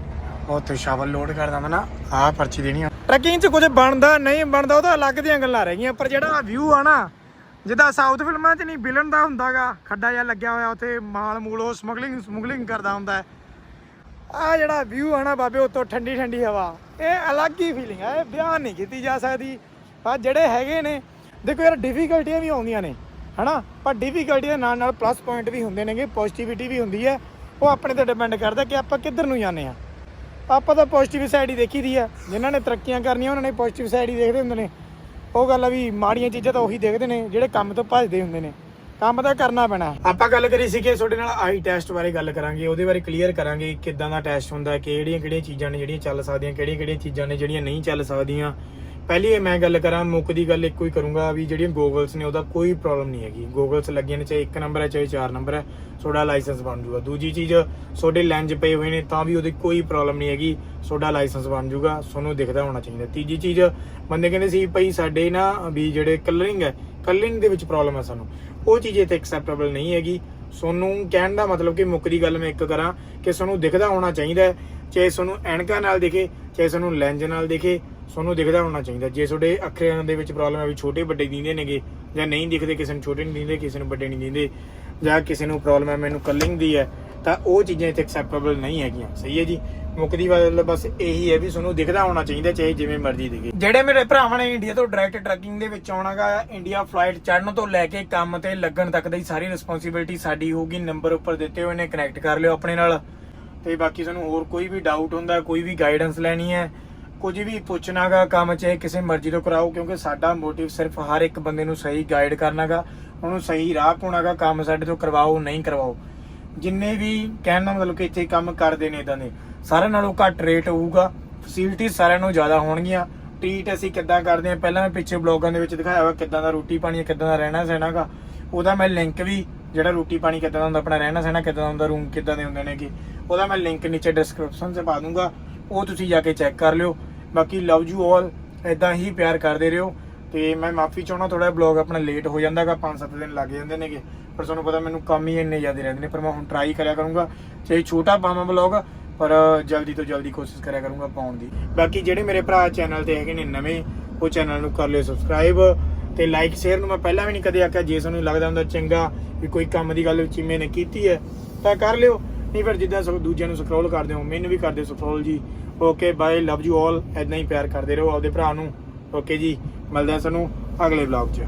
ਉਹ ਉੱਥੇ ਸ਼ਾਵਲ ਲੋਡ ਕਰਦਾ ਦਿੰਦਾ ਨਾ, ਆਹ ਪਰਚੀ ਦੇਣੀ ਆ। ਟਰੱਕਿੰਗ 'ਚ ਕੁਝ ਬਣਦਾ, ਨਹੀਂ ਬਣਦਾ, ਉਹ ਤਾਂ ਅਲੱਗ ਦੀਆਂ ਗੱਲਾਂ ਰਹਿ ਗਈਆਂ, ਪਰ ਜਿਹੜਾ ਵਿਊ ਆ ਨਾ ਜਿੱਦਾਂ ਸਾਊਥ ਫਿਲਮਾਂ 'ਚ ਨਹੀਂ ਵਿਲਨ ਦਾ ਹੁੰਦਾਗਾ, ਖੱਡਾ ਜਿਹਾ ਲੱਗਿਆ ਹੋਇਆ ਉੱਥੇ, ਮਾਲ ਮੂਲ ਉਹ ਸਮਗਲਿੰਗ ਸਮਗਲਿੰਗ ਕਰਦਾ ਹੁੰਦਾ ਹੈ। ਆ ਜਿਹੜਾ ਵਿਊ ਆ ਨਾ ਬਾਬੇ, ਉੱਤੋਂ ਠੰਡੀ ਠੰਡੀ ਹਵਾ। ਇਹ ਅਲੱਗ ਹੀ ਫੀਲਿੰਗ ਹੈ ਇਹ ਬਿਆਨ ਨਹੀਂ ਕੀਤੀ ਜਾ ਸਕਦੀ। ਪਰ ਜਿਹੜੇ ਹੈਗੇ ਨੇ, ਦੇਖੋ ਯਾਰ ਡਿਫਿਕਲਟੀਆਂ ਵੀ ਆਉਂਦੀਆਂ ਨੇ, ਹਨਾ? ਪਰ ਡਿਫਿਕਲਟੀ ਦੇ ਨਾਲ ਨਾਲ ਪਲੱਸ ਪੁਆਇੰਟ ਵੀ ਹੁੰਦੇ ਨੇਗੇ ਪੋਜ਼ਿਟਿਵਿਟੀ ਵੀ ਹੁੰਦੀ ਹੈ। ਉਹ ਆਪਣੇ ਤੇ ਡਿਪੈਂਡ ਕਰਦਾ ਕਿ ਆਪਾਂ ਕਿੱਧਰ ਨੂੰ ਜਾਂਦੇ ਆ ਆਪਾਂ ਤਾਂ ਪੋਜ਼ਿਟਿਵ ਸਾਈਡ ਹੀ ਦੇਖੀ ਦੀ ਆ। ਜਿਨ੍ਹਾਂ ਨੇ ਤਰੱਕੀਆਂ ਕਰਨੀਆਂ, ਉਹਨਾਂ ਨੇ ਪੋਜ਼ਿਟਿਵ ਸਾਈਡ ਹੀ ਦੇਖਦੇ ਹੁੰਦੇ ਨੇ। ਉਹ ਗੱਲ ਆ ਵੀ ਮਾੜੀਆਂ ਚੀਜ਼ਾਂ ਤਾਂ ਉਹੀ ਦੇਖਦੇ ਨੇ, ਜਿਹੜੇ ਕੰਮ ਤੋਂ ਭੱਜਦੇ ਹੁੰਦੇ ਨੇ। ਕੰਮ ਤਾਂ ਕਰਨਾ ਪੈਣਾ। ਆਪਾਂ ਗੱਲ ਕਰੀ ਸੀ ਕਿ ਤੁਹਾਡੇ ਨਾਲ ਆਈ ਟੈਸਟ ਬਾਰੇ ਗੱਲ ਕਰਾਂਗੇ, ਉਹਦੇ ਬਾਰੇ ਕਲੀਅਰ ਕਰਾਂਗੇ ਕਿੱਦਾਂ ਦਾ ਟੈਸਟ ਹੁੰਦਾ ਕਿਹੜੀਆਂ ਕਿਹੜੀਆਂ ਚੀਜ਼ਾਂ ਨੇ ਜਿਹੜੀਆਂ ਚੱਲ ਸਕਦੀਆਂ ਕਿਹੜੀਆਂ ਕਿਹੜੀਆਂ ਚੀਜ਼ਾਂ ਨੇ ਜਿਹੜੀਆਂ ਨਹੀਂ ਚੱਲ ਸਕਦੀਆਂ। ਪਹਿਲੀ ਇਹ ਮੈਂ ਗੱਲ ਕਰਾਂ ਮੁੱਕ ਦੀ ਗੱਲ ਇੱਕੋ ਹੀ ਕਰੂੰਗਾ ਵੀ ਜਿਹੜੀਆਂ ਗੋਗਲਸ ਨੇ ਉਹਦਾ ਕੋਈ ਪ੍ਰੋਬਲਮ ਨਹੀਂ ਹੈਗੀ। ਗੋਗਲਸ ਲੱਗੀਆਂ ਨੇ, ਚਾਹੇ 1 ਨੰਬਰ ਹੈ, ਚਾਹੇ 4 ਨੰਬਰ ਹੈ, ਤੁਹਾਡਾ ਲਾਇਸੈਂਸ ਬਣ ਜੂਗਾ ਦੂਜੀ ਚੀਜ਼, ਤੁਹਾਡੇ ਲੈਂਜ ਪਏ ਹੋਏ ਨੇ, ਤਾਂ ਵੀ ਉਹਦੀ ਕੋਈ ਪ੍ਰੋਬਲਮ ਨਹੀਂ ਹੈਗੀ, ਤੁਹਾਡਾ ਲਾਇਸੈਂਸ ਬਣ ਜੂਗਾ ਤੁਹਾਨੂੰ ਦਿਖਦਾ ਹੋਣਾ ਚਾਹੀਦਾ। ਤੀਜੀ ਚੀਜ਼, ਬੰਦੇ ਕਹਿੰਦੇ ਸੀ ਭਾਈ ਸਾਡੇ ਨਾ ਵੀ ਜਿਹੜੇ ਕਲਰਿੰਗ ਹੈ ਕਲਰਿੰਗ ਦੇ ਵਿੱਚ ਪ੍ਰੋਬਲਮ ਹੈ ਸਾਨੂੰ। ਉਹ ਚੀਜ਼ ਇੱਥੇ ਐਕਸੈਪਟੇਬਲ ਨਹੀਂ ਹੈਗੀ। ਤੁਹਾਨੂੰ ਕਹਿਣ ਦਾ ਮਤਲਬ ਕਿ ਮੁੱਕ ਦੀ ਗੱਲ ਮੈਂ ਇੱਕ ਕਰਾਂ ਕਿ ਤੁਹਾਨੂੰ ਦਿਖਦਾ ਹੋਣਾ ਚਾਹੀਦਾ ਚਾਹੇ ਤੁਹਾਨੂੰ ਐਨਕਾਂ ਨਾਲ ਦਿਖੇ, ਚਾਹੇ ਤੁਹਾਨੂੰ ਲੈਂਜ ਨਾਲ ਦਿਖੇ। ਤੁਹਾਨੂੰ ਦਿਖਦਾ ਹੋਣਾ ਚਾਹੀਦਾ। ਜੇ ਤੁਹਾਡੇ ਅੱਖਰਾਂ ਦੇ ਵਿੱਚ ਪ੍ਰੋਬਲਮ ਹੈ ਵੀ ਛੋਟੇ ਵੱਡੇ ਦਿੰਦੇ ਨੇਗੇ, ਜਾਂ ਨਹੀਂ ਦਿਖਦੇ, ਕਿਸੇ ਨੂੰ ਛੋਟੇ ਨਹੀਂ ਦਿੰਦੇ, ਕਿਸੇ ਨੂੰ ਵੱਡੇ ਨਹੀਂ ਦਿੰਦੇ, ਜਾਂ ਕਿਸੇ ਨੂੰ ਪ੍ਰੋਬਲਮ ਹੈ ਮੈਨੂੰ ਕਲਿੰਗ ਦੀ ਹੈ, ਤਾਂ ਉਹ ਚੀਜ਼ਾਂ ਇੱਥੇ ਐਕਸੈਪਟੇਬਲ ਨਹੀਂ ਹੈਗੀਆਂ। ਸਹੀ ਹੈ ਜੀ? ਮੁੱਕ ਦੀ ਬਸ ਇਹੀ ਹੈ ਵੀ ਤੁਹਾਨੂੰ ਦਿਖਦਾ ਹੋਣਾ ਚਾਹੀਦਾ, ਚਾਹੇ ਜਿਵੇਂ ਮਰਜ਼ੀ ਦਿਖੇ। ਜਿਹੜੇ ਮੇਰੇ ਭਰਾਵਾਂ ਨੇ ਇੰਡੀਆ ਤੋਂ ਡਾਇਰੈਕਟ ਟਰੱਕਿੰਗ ਦੇ ਵਿੱਚ ਆਉਣਾਗਾ ਇੰਡੀਆ ਫਲਾਈਟ ਚੜਨ ਤੋਂ ਲੈ ਕੇ ਕੰਮ ਤੇ ਲੱਗਣ ਤੱਕ ਦੀ ਸਾਰੀ ਰਿਸਪੌਂਸਿਬਿਲਟੀ ਸਾਡੀ ਹੋਊਗੀ। ਨੰਬਰ ਉੱਪਰ ਦਿੱਤੇ ਹੋਏ ਨੇ ਕਨੈਕਟ ਕਰ ਲਿਓ ਆਪਣੇ ਨਾਲ। ਤੇ ਬਾਕੀ ਤੁਹਾਨੂੰ ਹੋਰ ਕੋਈ ਵੀ ਡਾਊਟ ਹੁੰਦਾ, ਕੋਈ ਵੀ ਗਾਈਡੈਂਸ ਲੈਣੀ ਹੈ ਕੁਝ ਵੀ ਪੁੱਛਣਾਗਾ ਕੰਮ ਚਾਹੇ ਕਿਸੇ ਮਰਜ਼ੀ ਤੋਂ ਕਰਾਓ ਕਿਉਂਕਿ ਸਾਡਾ ਮੋਟਿਵ ਸਿਰਫ ਹਰ ਇੱਕ ਬੰਦੇ ਨੂੰ ਸਹੀ ਗਾਈਡ ਕਰਨਾਗਾ ਉਹਨੂੰ ਸਹੀ ਰਾਹ ਪਾਉਣਾਗਾ ਕੰਮ ਸਾਡੇ ਤੋਂ ਕਰਵਾਓ ਨਹੀਂ ਕਰਵਾਓ। ਜਿੰਨੇ ਵੀ ਕਹਿਣ ਦਾ ਮਤਲਬ ਕਿ ਇੱਥੇ ਕੰਮ ਕਰਦੇ ਨੇ ਇਦਾਂ ਦੇ ਸਾਰਿਆਂ ਨਾਲੋਂ ਘੱਟ ਰੇਟ ਹੋਊਗਾ ਫੈਸਿਲਿਟੀ ਸਾਰਿਆਂ ਨੂੰ ਜ਼ਿਆਦਾ ਹੋਣਗੀਆਂ। ਟ੍ਰੀਟ ਅਸੀਂ ਕਿੱਦਾਂ ਕਰਦੇ ਆ ਪਹਿਲਾਂ ਮੈਂ ਪਿੱਛੇ ਬਲੌਗਾਂ ਦੇ ਵਿੱਚ ਦਿਖਾਇਆ ਹੋਇਆ ਕਿੱਦਾਂ ਦਾ ਰੋਟੀ ਪਾਣੀ ਹੈ, ਕਿੱਦਾਂ ਦਾ ਰਹਿਣਾ ਸਹਿਣਾਗਾ। ਉਹਦਾ ਮੈਂ ਲਿੰਕ ਵੀ ਜਿਹੜਾ ਰੋਟੀ ਪਾਣੀ ਕਿੱਦਾਂ ਦਾ ਹੁੰਦਾ ਆਪਣਾ ਰਹਿਣਾ ਸਹਿਣਾ ਕਿੱਦਾਂ ਦਾ ਹੁੰਦਾ ਰੂਮ ਕਿੱਦਾਂ ਦੇ ਹੁੰਦੇ ਨੇਗੇ ਉਹਦਾ ਮੈਂ ਲਿੰਕ ਨੀਚੇ ਡਿਸਕ੍ਰਿਪਸ਼ਨ 'ਚ ਪਾ ਦੂੰਗਾ। ਉਹ ਤੁਸੀਂ ਜਾ ਕੇ ਚੈੱਕ ਕਰ ਲਿਓ। ਬਾਕੀ ਲਵ ਯੂ ਆਲ ਇਦਾਂ ਹੀ ਪਿਆਰ ਕਰਦੇ ਰਹੋ। ਤੇ ਮੈਂ ਮਾਫੀ ਚਾਹਣਾ ਥੋੜਾ ਬਲੌਗ ਆਪਣਾ ਲੇਟ ਹੋ ਜਾਂਦਾਗਾ 5-7 ਦਿਨ ਲੱਗ ਜਾਂਦੇ ਨੇਗੇ। ਪਰ ਤੁਹਾਨੂੰ ਪਤਾ ਮੈਨੂੰ ਕੰਮ ਹੀ ਇੰਨੇ ਜ਼ਿਆਦਾ ਰਹਿੰਦੇ ਨੇ, ਪਰ ਮੈਂ ਹੁਣ ਟਰਾਈ ਕਰਿਆ ਕਰੂੰਗਾ। ਚਾਹੇ ਛੋਟਾ ਪਾਵਾਂ ਬਲੌਗ ਪਰ ਜਲਦੀ ਤੋਂ ਜਲਦੀ ਕੋਸ਼ਿਸ਼ ਕਰਿਆ ਕਰੂੰਗਾ ਪਾਉਣ ਦੀ। ਬਾਕੀ ਜਿਹੜੇ ਮੇਰੇ ਭਰਾ ਚੈਨਲ ਤੇ ਹੈਗੇ ਨੇ ਨਵੇਂ, ਉਹ ਚੈਨਲ ਨੂੰ ਕਰ ਲਿਓ ਸਬਸਕ੍ਰਾਈਬ ਤੇ ਲਾਈਕ ਸ਼ੇਅਰ ਨੂੰ ਮੈਂ ਪਹਿਲਾਂ ਵੀ ਨਹੀਂ ਕਦੇ ਆਖਿਆ, ਜੇ ਤੁਹਾਨੂੰ ਲੱਗਦਾ ਹੁੰਦਾ ਚੰਗਾ ਵੀ ਕੋਈ ਕੰਮ ਦੀ ਗੱਲ ਚੀਮੇ ਨੇ ਕੀਤੀ ਹੈ, ਤਾਂ ਕਰ ਲਿਓ। ਨਹੀਂ ਫਿਰ ਜਿੱਦਾਂ ਸਗੋਂ ਦੂਜਿਆਂ ਨੂੰ ਸਕਰੋਲ ਕਰਦੇ ਹੋ, ਮੈਨੂੰ ਵੀ ਕਰਦੇ ਸਕਰੋਲ ਜੀ। Okay bye love you all ਐਦਾਂ ਹੀ ਪਿਆਰ ਕਰਦੇ ਰਹੋ ਆਪਦੇ ਭਰਾ ਨੂੰ। ਓਕੇ ਜੀ, ਮਿਲਦੇ ਹਾਂ ਸਾਨੂੰ ਅਗਲੇ ਵਲੌਗ 'ਚ।